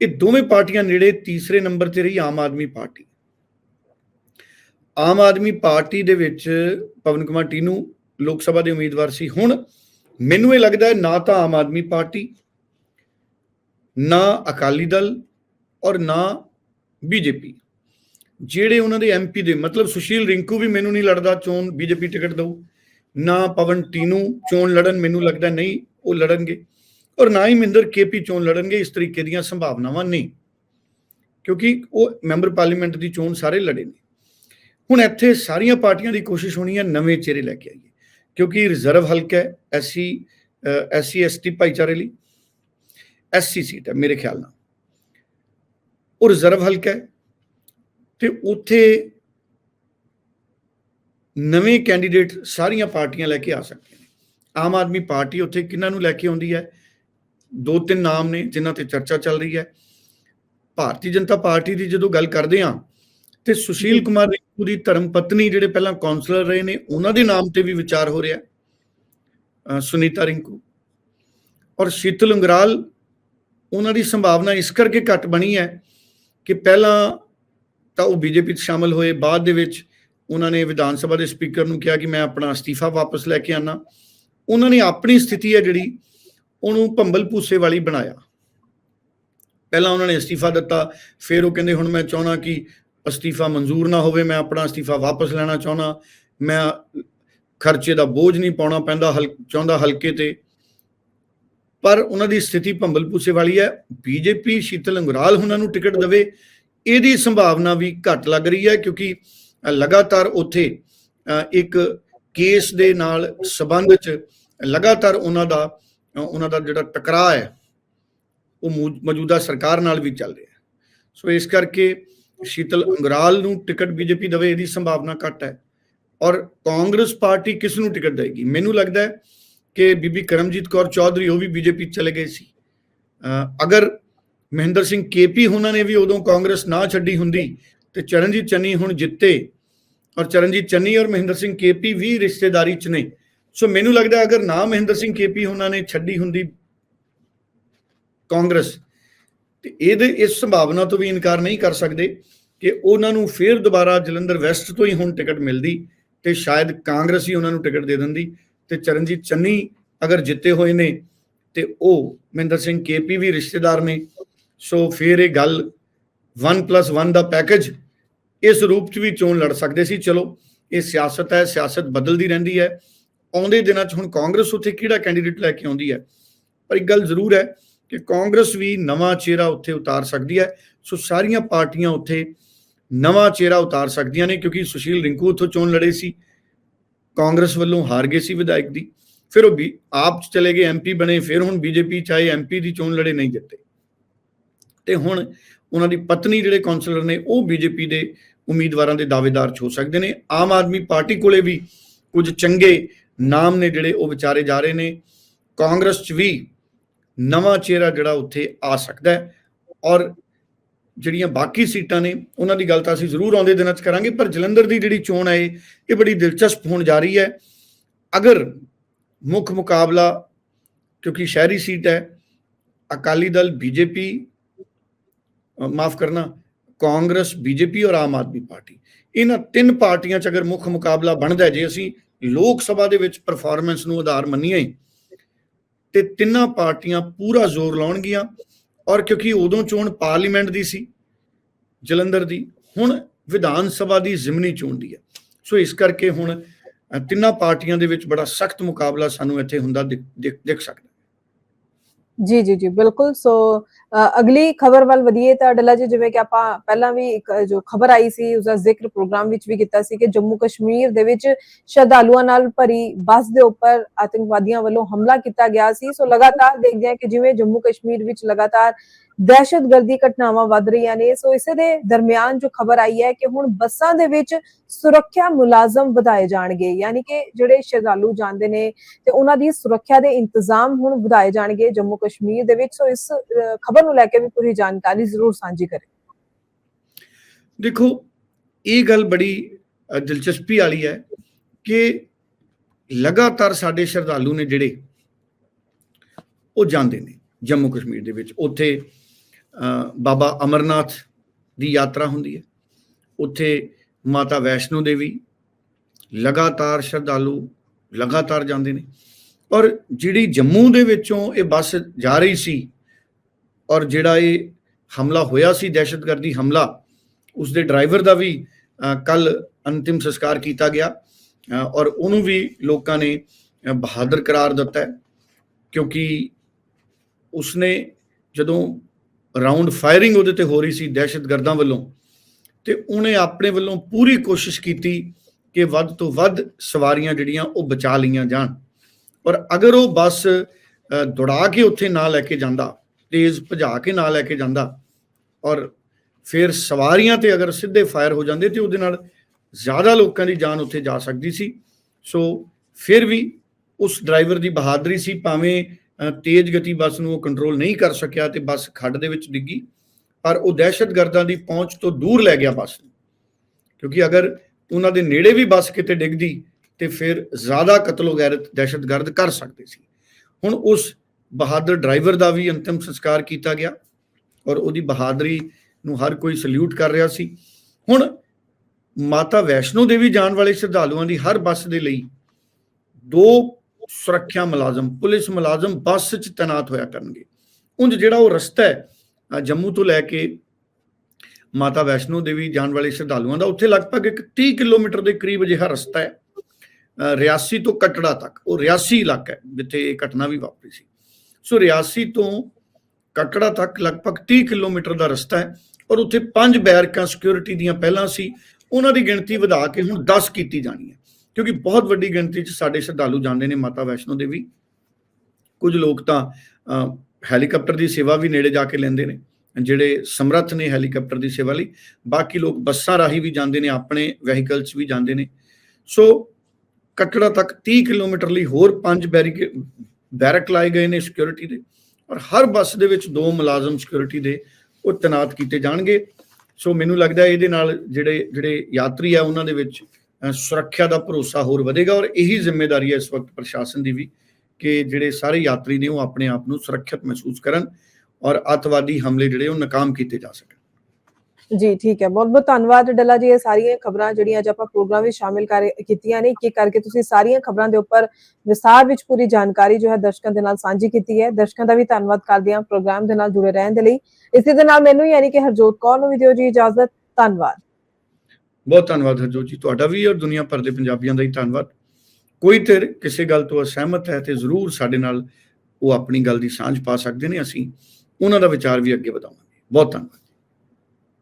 ਇਹ ਦੋਵੇਂ ਪਾਰਟੀਆਂ ਨੇੜੇ ਤੀਸਰੇ ਨੰਬਰ ਤੇ ਰਹੀ ਆਮ ਆਦਮੀ ਪਾਰਟੀ। ਆਮ ਆਦਮੀ ਪਾਰਟੀ ਦੇ ਵਿੱਚ ਪਵਨ ਕੁਮਾਰ ਟੀਨੂ ਲੋਕ ਸਭਾ ਦੇ ਉਮੀਦਵਾਰ ਸੀ। ਹੁਣ ਮੈਨੂੰ ਇਹ ਲੱਗਦਾ ਹੈ ਨਾ ਤਾਂ ਆਮ ਆਦਮੀ ਪਾਰਟੀ, ਨਾ ਅਕਾਲੀ ਦਲ ਔਰ ਨਾ ਬੀਜੇਪੀ, ਜਿਹੜੇ ਉਹਨਾਂ ਦੇ ਐਮਪੀ ਦੇ, ਮਤਲਬ ਸੁਸ਼ੀਲ ਰਿੰਕੂ ਵੀ ਮੈਨੂੰ ਨਹੀਂ ਲੜਦਾ, ਚੋਣ ਬੀਜੇਪੀ ਟਿਕਟ ਦਊ। ਨਾ ਪਵਨ ਟੀਨੂ ਚੋਣ ਲੜਨ ਮੈਨੂੰ ਲੱਗਦਾ ਨਹੀਂ ਉਹ ਲੜਨਗੇ। ਔਰ ਨਾ ਹੀ ਮਿੰਦਰ ਕੇਪੀ ਚੋਣ ਲੜਨਗੇ ਇਸ ਤਰੀਕੇ ਦੀਆਂ ਸੰਭਾਵਨਾਵਾਂ ਨਹੀਂ ਕਿਉਂਕਿ ਉਹ ਮੈਂਬਰ ਪਾਰਲੀਮੈਂਟ ਦੀ ਚੋਣ ਸਾਰੇ ਲੜੇ ਨੇ ਹੁਣ ਇੱਥੇ ਸਾਰੀਆਂ ਪਾਰਟੀਆਂ ਦੀ ਕੋਸ਼ਿਸ਼ ਹੋਣੀ ਹੈ ਨਵੇਂ ਚਿਹਰੇ ਲੈ ਕੇ ਆਈਏ ਕਿਉਂਕਿ ਰਿਜ਼ਰਵ ਹਲਕਾ ਹੈ ਐਸਸੀ ਐਸਸੀ ਐਸਟੀ ਭਾਈਚਾਰੇ ਲਈ ਐਸਸੀ ਸੀਟ ਹੈ ਮੇਰੇ ਖਿਆਲ ਨਾਲ ਉਹ ਰਿਜ਼ਰਵ ਹਲਕਾ ਹੈ ਤੇ ਉੱਥੇ ਨਵੇਂ ਕੈਂਡੀਡੇਟ ਸਾਰੀਆਂ ਪਾਰਟੀਆਂ ਲੈ ਕੇ ਆ ਸਕਦੀਆਂ ਨੇ ਆਮ ਆਦਮੀ ਪਾਰਟੀ ਉੱਥੇ ਕਿਹਨਾਂ ਨੂੰ ਲੈ ਕੇ ਆਉਂਦੀ ਹੈ ਦੋ ਤਿੰਨ ਨਾਮ ਨੇ ਜਿਨ੍ਹਾਂ ਤੇ ਚਰਚਾ ਚੱਲ ਰਹੀ ਹੈ। ਭਾਰਤੀ ਜਨਤਾ ਪਾਰਟੀ ਦੀ ਜਦੋਂ ਗੱਲ ਕਰਦੇ ਹਾਂ ਤੇ ਸੁਸ਼ੀਲ ਕੁਮਾਰ ਰਿੰਕੂ ਦੀ ਧਰਮ ਪਤਨੀ ਜਿਹੜੇ ਪਹਿਲਾਂ ਕਾਉਂਸਲਰ ਰਹੇ ਨੇ, ਉਹਨਾਂ ਦੇ ਨਾਮ ਤੇ ਵੀ ਵਿਚਾਰ ਹੋ ਰਿਹਾ ਸੁਨੀਤਾ ਰਿੰਕੂ ਔਰ ਸ਼ੀਤਲ ਅੰਗਰਾਲ, ਉਹਨਾਂ ਦੀ ਸੰਭਾਵਨਾ ਇਸ ਕਰਕੇ ਘੱਟ ਬਣੀ ਹੈ ਕਿ ਪਹਿਲਾਂ ਤਾਂ ਉਹ ਬੀਜੇਪੀ 'ਚ ਸ਼ਾਮਲ ਹੋਏ, ਬਾਅਦ ਦੇ ਵਿੱਚ ਉਹਨਾਂ ਨੇ ਵਿਧਾਨ ਸਭਾ ਦੇ ਸਪੀਕਰ ਨੂੰ ਕਿਹਾ ਕਿ ਮੈਂ ਆਪਣਾ ਅਸਤੀਫਾ ਵਾਪਸ ਲੈ ਕੇ ਆਣਾ ਉਹਨਾਂ ਨੇ ਆਪਣੀ ਸਥਿਤੀ ਹੈ ਜਿਹੜੀ ਉਹਨੂੰ ਭੰਬਲ ਭੂਸੇ ਵਾਲੀ ਬਣਾਇਆ। ਪਹਿਲਾਂ ਉਹਨਾਂ ਨੇ ਅਸਤੀਫਾ ਦਿੱਤਾ, ਫਿਰ ਉਹ ਕਹਿੰਦੇ, ਹੁਣ ਮੈਂ ਚਾਹਣਾ ਕਿ ਅਸਤੀਫਾ ਮਨਜ਼ੂਰ ਨਾ ਹੋਵੇ, ਮੈਂ ਆਪਣਾ ਅਸਤੀਫਾ ਵਾਪਸ ਲੈਣਾ ਚਾਹਣਾ ਮੈਂ ਖਰਚੇ ਦਾ ਬੋਝ ਨਹੀਂ ਪਾਉਣਾ ਪੈਂਦਾ ਚਾਹੁੰਦਾ ਹਲਕੇ ਤੇ। ਪਰ ਉਹਨਾਂ ਦੀ ਸਥਿਤੀ ਭੰਬਲ ਭੂਸੇ ਵਾਲੀ ਹੈ। ਬੀਜੇਪੀ ਸ਼ੀਤਲ ਅੰਗਰਾਲ ਉਹਨਾਂ ਨੂੰ ਟਿਕਟ ਦੇਵੇ, ਇਹਦੀ ਸੰਭਾਵਨਾ ਵੀ ਘੱਟ ਲੱਗ ਰਹੀ ਹੈ ਕਿਉਂਕਿ ਲਗਾਤਾਰ ਉੱਥੇ ਇੱਕ ਕੇਸ ਦੇ ਨਾਲ ਸਬੰਧ ਚ ਲਗਾਤਾਰ ਉਹਨਾਂ ਦਾ ਉਹਨਾਂ ਦਾ ਜਿਹੜਾ ਟਕਰਾਅ ਹੈ, ਉਹ ਮੌਜੂਦਾ ਸਰਕਾਰ ਨਾਲ ਵੀ ਚੱਲ ਰਿਹਾ ਸੋ ਇਸ ਕਰਕੇ ਸ਼ੀਤਲ ਅੰਗਰਾਲ ਨੂੰ ਟਿਕਟ ਬੀਜੇਪੀ ਦੇਵੇ ਇਹਦੀ ਸੰਭਾਵਨਾ ਘੱਟ ਹੈ ਔਰ ਕਾਂਗਰਸ ਪਾਰਟੀ ਕਿਸ ਨੂੰ ਟਿਕਟ ਦੇਗੀ ਮੈਨੂੰ ਲੱਗਦਾ ਹੈ ਕਿ ਬੀਬੀ ਕਰਮਜੀਤ ਕੌਰ ਚੌਧਰੀ, ਉਹ ਵੀ ਬੀਜੇਪੀ ਚਲੇ ਗਏ ਸੀ। ਅਗਰ ਮਹਿੰਦਰ ਸਿੰਘ ਕੇਪੀ ਉਹਨਾਂ ਨੇ ਵੀ ਉਦੋਂ ਕਾਂਗਰਸ ਨਾ ਛੱਡੀ ਹੁੰਦੀ ਤੇ ਚਰਨਜੀਤ ਚੰਨੀ ਹੁਣ ਜਿੱਤੇ ਔਰ ਚਰਨਜੀਤ ਚੰਨੀ ਔਰ ਮਹਿੰਦਰ ਸਿੰਘ ਕੇਪੀ ਵੀ ਰਿਸ਼ਤੇਦਾਰੀ ਚ ਨੇ ਸੋ ਮੈਨੂੰ ਲੱਗਦਾ ਅਗਰ ਨਾ ਮਹਿੰਦਰ ਸਿੰਘ ਕੇਪੀ ਉਹਨਾਂ ਨੇ ਛੱਡੀ ਹੁੰਦੀ ਕਾਂਗਰਸ, ਤੇ ਇਹਦੇ ਇਸ ਸੰਭਾਵਨਾ ਤੋਂ ਵੀ ਇਨਕਾਰ ਨਹੀਂ ਕਰ ਸਕਦੇ ਕਿ ਉਹਨਾਂ ਨੂੰ ਫੇਰ ਦੁਬਾਰਾ ਜਲੰਧਰ ਵੈਸਟ ਤੋਂ ਹੀ ਹੁਣ ਟਿਕਟ ਮਿਲਦੀ ਤੇ ਸ਼ਾਇਦ ਕਾਂਗਰਸ ਹੀ ਉਹਨਾਂ ਨੂੰ ਟਿਕਟ ਦੇ ਦਿੰਦੀ। ਤੇ ਚਰਨਜੀਤ ਚੰਨੀ ਅਗਰ ਜਿੱਤੇ ਹੋਏ ਨੇ ਤੇ ਉਹ ਮਹਿੰਦਰ ਸਿੰਘ ਕੇਪੀ ਵੀ ਰਿਸ਼ਤੇਦਾਰ ਨੇ। ਸੋ ਫਿਰ ਇਹ ਗੱਲ 1+1 ਦਾ ਪੈਕੇਜ ਇਸ ਰੂਪ 'ਚ ਵੀ ਚੋਣ ਲੜ ਸਕਦੇ ਸੀ। ਚਲੋ, ਇਹ ਸਿਆਸਤ ਹੈ, ਸਿਆਸਤ ਬਦਲਦੀ ਰਹਿੰਦੀ ਹੈ। ਆਉਂਦੇ ਦਿਨਾਂ 'ਚ ਹੁਣ ਕਾਂਗਰਸ ਉੱਥੇ ਕਿਹੜਾ ਕੈਂਡੀਡੇਟ ਲੈ ਕੇ ਆਉਂਦੀ ਹੈ? ਪਰ ਇੱਕ ਗੱਲ ਜ਼ਰੂਰ ਹੈ ਕਿ ਕਾਂਗਰਸ ਵੀ ਨਵਾਂ ਚਿਹਰਾ ਉੱਥੇ ਉਤਾਰ ਸਕਦੀ ਹੈ। ਸੋ ਸਾਰੀਆਂ ਪਾਰਟੀਆਂ ਉੱਥੇ ਨਵਾਂ ਚਿਹਰਾ ਉਤਾਰ ਸਕਦੀਆਂ ਨੇ ਕਿਉਂਕਿ ਸੁਸ਼ੀਲ ਰਿੰਕੂ ਉੱਥੋਂ ਚੋਣ ਲੜੇ ਸੀ। ਕਾਂਗਰਸ ਵੱਲੋਂ ਹਾਰ ਗਏ ਸੀ ਵਿਧਾਇਕ ਦੀ। ਫਿਰ ਉਹ ਵੀ ਆਪ ਚਲੇ ਗਏ ਐਮਪੀ ਬਣੇ, ਫਿਰ ਹੁਣ ਬੀਜੇਪੀ ਚਾਹੇ ਐਮਪੀ ਦੀ ਚੋਣ ਲੜੇ ਨਹੀਂ ਜਿੱਤੇ। ਤੇ ਹੁਣ ਉਹਨਾਂ ਦੀ ਪਤਨੀ ਜਿਹੜੇ ਕਾਉਂਸਲਰ ਨੇ, ਉਹ ਬੀਜੇਪੀ ਦੇ ਉਮੀਦਵਾਰਾਂ ਦੇ ਦਾਅਵੇਦਾਰ ਹੋ ਸਕਦੇ ਨੇ। ਆਮ ਆਦਮੀ ਪਾਰਟੀ ਕੋਲੇ ਵੀ ਕੁਝ ਚੰਗੇ ਨਾਮ ਨੇ ਜਿਹੜੇ ਉਹ ਵਿਚਾਰੇ ਜਾ ਰਹੇ ਨੇ, ਕਾਂਗਰਸ 'ਚ ਵੀ ਨਵਾਂ ਚਿਹਰਾ ਜਿਹੜਾ ਉੱਥੇ ਆ ਸਕਦਾ ਹੈ ਔਰ ਜਿਹੜੀਆਂ ਬਾਕੀ ਸੀਟਾਂ ਨੇ, ਉਹਨਾਂ ਦੀ ਗੱਲ ਤਾਂ ਅਸੀਂ ਜ਼ਰੂਰ ਆਉਂਦੇ ਦਿਨਾਂ 'ਚ ਕਰਾਂਗੇ, ਪਰ ਜਲੰਧਰ ਦੀ ਜਿਹੜੀ ਚੋਣ ਹੈ, ਇਹ ਬੜੀ ਦਿਲਚਸਪ ਹੋਣ ਜਾ ਰਹੀ ਹੈ। ਅਗਰ ਮੁੱਖ ਮੁਕਾਬਲਾ, ਕਿਉਂਕਿ ਸ਼ਹਿਰੀ ਸੀਟ ਹੈ, ਅਕਾਲੀ ਦਲ, ਬੀਜੇਪੀ ਮਾਫ ਕਰਨਾ, ਕਾਂਗਰਸ, ਬੀਜੇਪੀ ਔਰ ਆਮ ਆਦਮੀ ਪਾਰਟੀ, ਇਹਨਾਂ ਤਿੰਨ ਪਾਰਟੀਆਂ 'ਚ ਅਗਰ ਮੁੱਖ ਮੁਕਾਬਲਾ ਬਣਦਾ ਜੇ ਅਸੀਂ ਲੋਕ ਸਭਾ ਦੇ ਵਿੱਚ ਪਰਫਾਰਮੈਂਸ ਨੂੰ ਆਧਾਰ ਮੰਨੀਏ, ਤੇ ਤਿੰਨਾਂ ਪਾਰਟੀਆਂ ਪੂਰਾ ਜ਼ੋਰ ਲਾਉਣਗੀਆਂ, ਔਰ ਕਿਉਂਕਿ ਉਦੋਂ ਚੋਣ ਪਾਰਲੀਮੈਂਟ ਦੀ ਸੀ, ਜਲੰਧਰ ਦੀ, ਹੁਣ ਵਿਧਾਨ ਸਭਾ ਦੀ ਜ਼ਿਮਨੀ ਚੋਣ ਦੀ ਹੈ। ਸੋ ਇਸ ਕਰਕੇ ਹੁਣ ਤਿੰਨਾਂ ਪਾਰਟੀਆਂ ਦੇ ਵਿੱਚ ਬੜਾ ਸਖਤ ਮੁਕਾਬਲਾ ਸਾਨੂੰ ਇੱਥੇ ਹੁੰਦਾ ਦਿਖ- ਸਕਦਾ। ਜੀ ਜੀ ਜੀ, ਬਿਲਕੁਲ। ਸੋ ਅਗਲੀ ਖਬਰ ਵੱਲ ਵਧੀਏ ਤਾਂ ਡੱਲਾ ਜੀ, ਜਿਵੇਂ ਕਿ ਆਪਾਂ ਪਹਿਲਾਂ ਵੀ ਇੱਕ ਜੋ ਖਬਰ ਆਈ ਸੀ ਉਸ ਦਾ ਜ਼ਿਕਰ ਪ੍ਰੋਗਰਾਮ ਵਿੱਚ ਵੀ ਕੀਤਾ ਸੀ ਕਿ ਜੰਮੂ ਕਸ਼ਮੀਰ ਦੇ ਵਿੱਚ ਸ਼ਰਧਾਲੂਆਂ ਨਾਲ ਭਰੀ ਬੱਸ ਦੇ ਉੱਪਰ ਆਤੰਕਵਾਦੀਆਂ ਵੱਲੋਂ ਹਮਲਾ ਕੀਤਾ ਗਿਆ ਸੀ। ਸੋ ਲਗਾਤਾਰ ਦੇਖਦੇ ਹਾਂ ਕਿ ਜਿਵੇਂ ਜੰਮੂ ਕਸ਼ਮੀਰ ਵਿੱਚ ਲਗਾਤਾਰ ਦਹਿਸ਼ਤਗਰਦੀ ਘਟਨਾਵਾਂ ਵੱਧ ਰਹੀਆਂ ਨੇ, ਸੋ ਇਸੇ ਦੇ ਦਰਮਿਆਨ ਜੋ ਖਬਰ ਆਈ ਹੈ ਕਿ ਹੁਣ ਬੱਸਾਂ ਦੇ ਵਿੱਚ ਸੁਰੱਖਿਆ ਮੁਲਾਜ਼ਮ ਵਧਾਏ ਜਾਣਗੇ, ਯਾਨੀ ਕਿ ਜਿਹੜੇ ਸ਼ਰਧਾਲੂ ਜਾਂਦੇ ਨੇ ਤੇ ਉਹਨਾਂ ਦੀ ਸੁਰੱਖਿਆ ਦੇ ਇੰਤਜ਼ਾਮ ਹੁਣ ਵਧਾਏ ਜਾਣਗੇ ਜੰਮੂ ਕਸ਼ਮੀਰ ਦੇ ਵਿੱਚ। ਸੋ ਇਸ ਖਬਰ ਖਬਰ ਨੂੰ ਲੈ ਕੇ ਵੀ ਪੂਰੀ ਜਾਣਕਾਰੀ ਜ਼ਰੂਰ ਸਾਂਝੀ ਕਰੇ। ਦੇਖੋ ਇਹ ਗੱਲ ਬੜੀ ਦਿਲਚਸਪੀ ਵਾਲੀ ਹੈ ਕਿ ਲਗਾਤਾਰ ਸਾਡੇ ਸ਼ਰਧਾਲੂ ਨੇ ਜਿਹੜੇ ਉਹ ਜਾਂਦੇ ਨੇ ਜੰਮੂ ਕਸ਼ਮੀਰ ਦੇ ਵਿੱਚ। ਉੱਥੇ ਅ, ਬਾਬਾ ਅਮਰਨਾਥ ਦੀ ਯਾਤਰਾ ਹੁੰਦੀ ਹੈ। ਉੱਥੇ ਮਾਤਾ ਵੈਸ਼ਨੋ ਦੇਵੀ ਲਗਾਤਾਰ ਸ਼ਰਧਾਲੂ ਲਗਾਤਾਰ ਜਾਂਦੇ ਨੇ। ਔਰ ਜਿਹੜੀ ਜੰਮੂ ਦੇ ਵਿੱਚੋਂ ਇਹ ਬੱਸ ਜਾ ਰਹੀ ਸੀ ਔਰ ਜਿਹੜਾ ਇਹ ਹਮਲਾ ਹੋਇਆ ਸੀ, ਦਹਿਸ਼ਤਗਰਦੀ ਹਮਲਾ ਉਸ ਦੇ ਡਰਾਈਵਰ ਦਾ ਵੀ ਕੱਲ ਅੰਤਿਮ ਸੰਸਕਾਰ ਕੀਤਾ ਗਿਆ। ਔਰ ਉਹਨੂੰ ਵੀ ਲੋਕਾਂ ਨੇ ਬਹਾਦਰ ਕਰਾਰ ਦਿੱਤਾ ਕਿਉਂਕਿ ਉਸਨੇ ਜਦੋਂ ਰਾਉਂਡ ਫਾਇਰਿੰਗ ਉਹਦੇ ਤੇ ਹੋ ਰਹੀ ਸੀ ਦਹਿਸ਼ਤਗਰਦਾਂ ਵੱਲੋਂ, ਤੇ ਉਹਨੇ ਆਪਣੇ ਵੱਲੋਂ ਪੂਰੀ ਕੋਸ਼ਿਸ਼ ਕੀਤੀ ਕਿ ਵੱਧ ਤੋਂ ਵੱਧ ਸਵਾਰੀਆਂ ਜਿਹੜੀਆਂ ਉਹ ਬਚਾ ਲਈਆਂ ਜਾਣ। ਔਰ ਅਗਰ ਉਹ ਬੱਸ ਦੌੜਾ ਕੇ ਉੱਥੇ ਨਾ ਲੈ ਕੇ ਜਾਂਦਾ ਤੇਜ਼ ਭਜਾ ਕੇ ਨਾ ਲੈ ਕੇ ਜਾਂਦਾ ਔਰ ਫਿਰ ਸਵਾਰੀਆਂ ਤੇ ਅਗਰ ਸਿੱਧੇ ਫਾਇਰ ਹੋ ਜਾਂਦੇ ਤੇ ਉਹਦੇ ਨਾਲ ਜ਼ਿਆਦਾ ਲੋਕਾਂ ਦੀ ਜਾਨ ਉੱਥੇ ਜਾ ਸਕਦੀ ਸੀ। ਸੋ ਫਿਰ ਵੀ ਉਸ ਡਰਾਈਵਰ ਦੀ ਬਹਾਦਰੀ ਸੀ, ਭਾਵੇਂ ਤੇਜ਼ ਗਤੀ ਬੱਸ ਨੂੰ ਉਹ ਕੰਟਰੋਲ ਨਹੀਂ ਕਰ ਸਕਿਆ ਤੇ ਬੱਸ ਖੱਡ ਦੇ ਵਿੱਚ ਡਿੱਗੀ, ਪਰ ਉਹ ਦਹਿਸ਼ਤਗਰਦਾਂ ਦੀ ਪਹੁੰਚ ਤੋਂ ਦੂਰ ਲੈ ਗਿਆ ਬੱਸ ਨੂੰ। ਕਿਉਂਕਿ ਅਗਰ ਉਹਨਾਂ ਦੇ ਨੇੜੇ ਵੀ ਬੱਸ ਕਿਤੇ ਡਿੱਗਦੀ ਤੇ ਫਿਰ ਜ਼ਿਆਦਾ ਕਤਲੋ ਗੈਰਤ ਦਹਿਸ਼ਤਗਰਦ ਕਰ ਸਕਦੇ ਸੀ। ਹੁਣ ਉਸ ਬਹਾਦਰ ਡਰਾਈਵਰ ਦਾ ਵੀ ਅੰਤਿਮ ਸੰਸਕਾਰ ਕੀਤਾ ਗਿਆ ਔਰ ਉਹਦੀ ਬਹਾਦਰੀ ਨੂੰ ਹਰ ਕੋਈ ਸਲੂਟ ਕਰ ਰਿਹਾ ਸੀ। ਹੁਣ ਮਾਤਾ ਵੈਸ਼ਨੋ ਦੇਵੀ ਜਾਣ ਵਾਲੇ ਸ਼ਰਧਾਲੂਆਂ ਦੀ ਹਰ ਬੱਸ ਦੇ ਲਈ ਦੋ ਸੁਰੱਖਿਆ ਮੁਲਾਜ਼ਮ, ਪੁਲਿਸ ਮੁਲਾਜ਼ਮ ਬੱਸ 'ਚ ਤੈਨਾਤ ਹੋਇਆ ਕਰਨਗੇ। ਉਂਝ ਜਿਹੜਾ ਉਹ ਰਸਤਾ ਹੈ ਜੰਮੂ ਤੋਂ ਲੈ ਕੇ ਮਾਤਾ ਵੈਸ਼ਨੋ ਦੇਵੀ ਜਾਣ ਵਾਲੇ ਸ਼ਰਧਾਲੂਆਂ ਦਾ, ਉੱਥੇ ਲਗਭਗ ਇੱਕ 30 ਕਿਲੋਮੀਟਰ ਦੇ ਕਰੀਬ ਅਜਿਹਾ ਰਸਤਾ ਹੈ ਰਿਆਸੀ ਤੋਂ ਕਟੜਾ ਤੱਕ। ਉਹ ਰਿਆਸੀ ਇਲਾਕਾ ਹੈ, ਜਿੱਥੇ ਇਹ ਘਟਨਾ ਵੀ ਵਾਪਰੀ ਸੀ। ਸੋ ਰਿਆਸੀ ਤੋਂ ਕਟੜਾ ਤੱਕ ਲਗਭਗ 30 ਕਿਲੋਮੀਟਰ ਦਾ ਰਸਤਾ ਹੈ ਔਰ ਉੱਥੇ ਪੰਜ ਬੈਰਕਾਂ ਸਿਕਿਉਰਿਟੀ ਦੀਆਂ ਪਹਿਲਾਂ ਸੀ। ਉਹਨਾਂ ਦੀ ਗਿਣਤੀ ਵਧਾ ਕੇ ਹੁਣ 10 ਕੀਤੀ ਜਾਣੀ ਹੈ। ਕਿਉਂਕਿ ਬਹੁਤ ਵੱਡੀ ਗਿਣਤੀ 'ਚ ਸਾਡੇ ਸ਼ਰਧਾਲੂ ਜਾਂਦੇ ਨੇ ਮਾਤਾ ਵੈਸ਼ਨੋ ਦੇਵੀ। ਕੁਝ ਲੋਕ ਤਾਂ ਅ, ਹੈਲੀਕਾਪਟਰ ਦੀ ਸੇਵਾ ਵੀ ਨੇੜੇ ਜਾ ਕੇ ਲੈਂਦੇ ਨੇ ਜਿਹੜੇ ਸਮਰੱਥ ਨੇ ਹੈਲੀਕਾਪਟਰ ਦੀ ਸੇਵਾ ਲਈ। ਬਾਕੀ ਲੋਕ ਬੱਸਾਂ ਰਾਹੀਂ ਵੀ ਜਾਂਦੇ ਨੇ ਆਪਣੇ ਵਹੀਕਲ 'ਚ ਵੀ ਜਾਂਦੇ ਨੇ। ਸੋ ਕਟੜਾ ਤੱਕ 30 ਕਿਲੋਮੀਟਰ ਲਈ ਹੋਰ ਪੰਜ ਬੈਰੀਕੇ ਬੈਰਕ ਲਾਏ ਗਏ ਨੇ ਸਿਕਿਉਰਿਟੀ ਦੇ ਔਰ ਹਰ ਬੱਸ ਦੇ ਵਿੱਚ ਦੋ ਮੁਲਾਜ਼ਮ ਸਿਕਿਉਰਿਟੀ ਦੇ ਉਹ ਤੈਨਾਤ ਕੀਤੇ ਜਾਣਗੇ। ਸੋ ਮੈਨੂੰ ਲੱਗਦਾ ਇਹਦੇ ਨਾਲ ਜਿਹੜੇ ਜਿਹੜੇ ਯਾਤਰੀ ਆ ਉਹਨਾਂ ਦੇ ਵਿੱਚ ਸੁਰੱਖਿਆ ਦਾ ਭਰੋਸਾ ਹੋਰ ਵਧੇਗਾ ਔਰ ਇਹੀ ਜ਼ਿੰਮੇਵਾਰੀ ਹੈ ਇਸ ਵਕਤ ਪ੍ਰਸ਼ਾਸਨ ਦੀ ਵੀ ਕਿ ਜਿਹੜੇ ਸਾਰੇ ਯਾਤਰੀ ਨੇ ਉਹ ਆਪਣੇ ਆਪ ਨੂੰ ਸੁਰੱਖਿਅਤ ਮਹਿਸੂਸ ਕਰਨ ਔਰ ਅੱਤਵਾਦੀ ਹਮਲੇ ਜਿਹੜੇ ਉਹ ਨਾਕਾਮ ਕੀਤੇ ਜਾ ਸਕਣ। ਜੀ, ਠੀਕ ਹੈ। ਬਹੁਤ ਬਹੁਤ ਧੰਨਵਾਦ ਡੱਲਾ ਜੀ, ਇਹ ਸਾਰੀਆਂ ਖਬਰਾਂ ਜਿਹੜੀਆਂ ਅੱਜ ਆਪਾਂ ਪ੍ਰੋਗਰਾਮ ਵਿੱਚ ਸ਼ਾਮਿਲ ਕਰ, ਕੀਤੀਆਂ ਨੇ ਇੱਕ ਇੱਕ ਕਰਕੇ ਤੁਸੀਂ ਸਾਰੀਆਂ ਖਬਰਾਂ ਦੇ ਉੱਪਰ ਵਿਸਥਾਰ ਵਿੱਚ ਪੂਰੀ ਜਾਣਕਾਰੀ ਜੋ ਹੈ ਦਰਸ਼ਕਾਂ ਦੇ ਨਾਲ ਸਾਂਝੀ ਕੀਤੀ ਹੈ। ਦਰਸ਼ਕਾਂ ਦਾ ਵੀ ਧੰਨਵਾਦ ਕਰਦੇ ਹਾਂ ਪ੍ਰੋਗਰਾਮ ਦੇ ਨਾਲ ਜੁੜੇ ਰਹਿਣ ਦੇ ਲਈ। ਇਸੇ ਦੇ ਨਾਲ ਮੈਨੂੰ ਯਾਨੀ ਕਿ ਹਰਜੋਤ ਕੌਰ ਨੂੰ ਵੀ ਦਿਓ ਜੀ ਇਜਾਜ਼ਤ। ਧੰਨਵਾਦ। ਬਹੁਤ ਧੰਨਵਾਦ ਹਰਜੋਤ ਜੀ। ਤੁਹਾਡਾ ਵੀ ਔਰ ਦੁਨੀਆ ਭਰ ਦੇ ਪੰਜਾਬੀਆਂ ਦਾ ਹੀ ਧੰਨਵਾਦ। ਕੋਈ ਧਿਰ ਕਿਸੇ ਗੱਲ ਤੋਂ ਅਸਹਿਮਤ ਹੈ ਤੇ ਜ਼ਰੂਰ ਸਾਡੇ ਨਾਲ ਉਹ ਆਪਣੀ ਗੱਲ ਦੀ ਸਾਂਝ ਪਾ ਸਕਦੇ ਨੇ ਅਸੀਂ। ਉਹਨਾਂ ਦਾ ਵਿਚਾਰ ਵੀ ਅੱਗੇ ਵਧਾਵਾਂਗੇ। ਬਹੁਤ ਧੰਨਵਾਦ।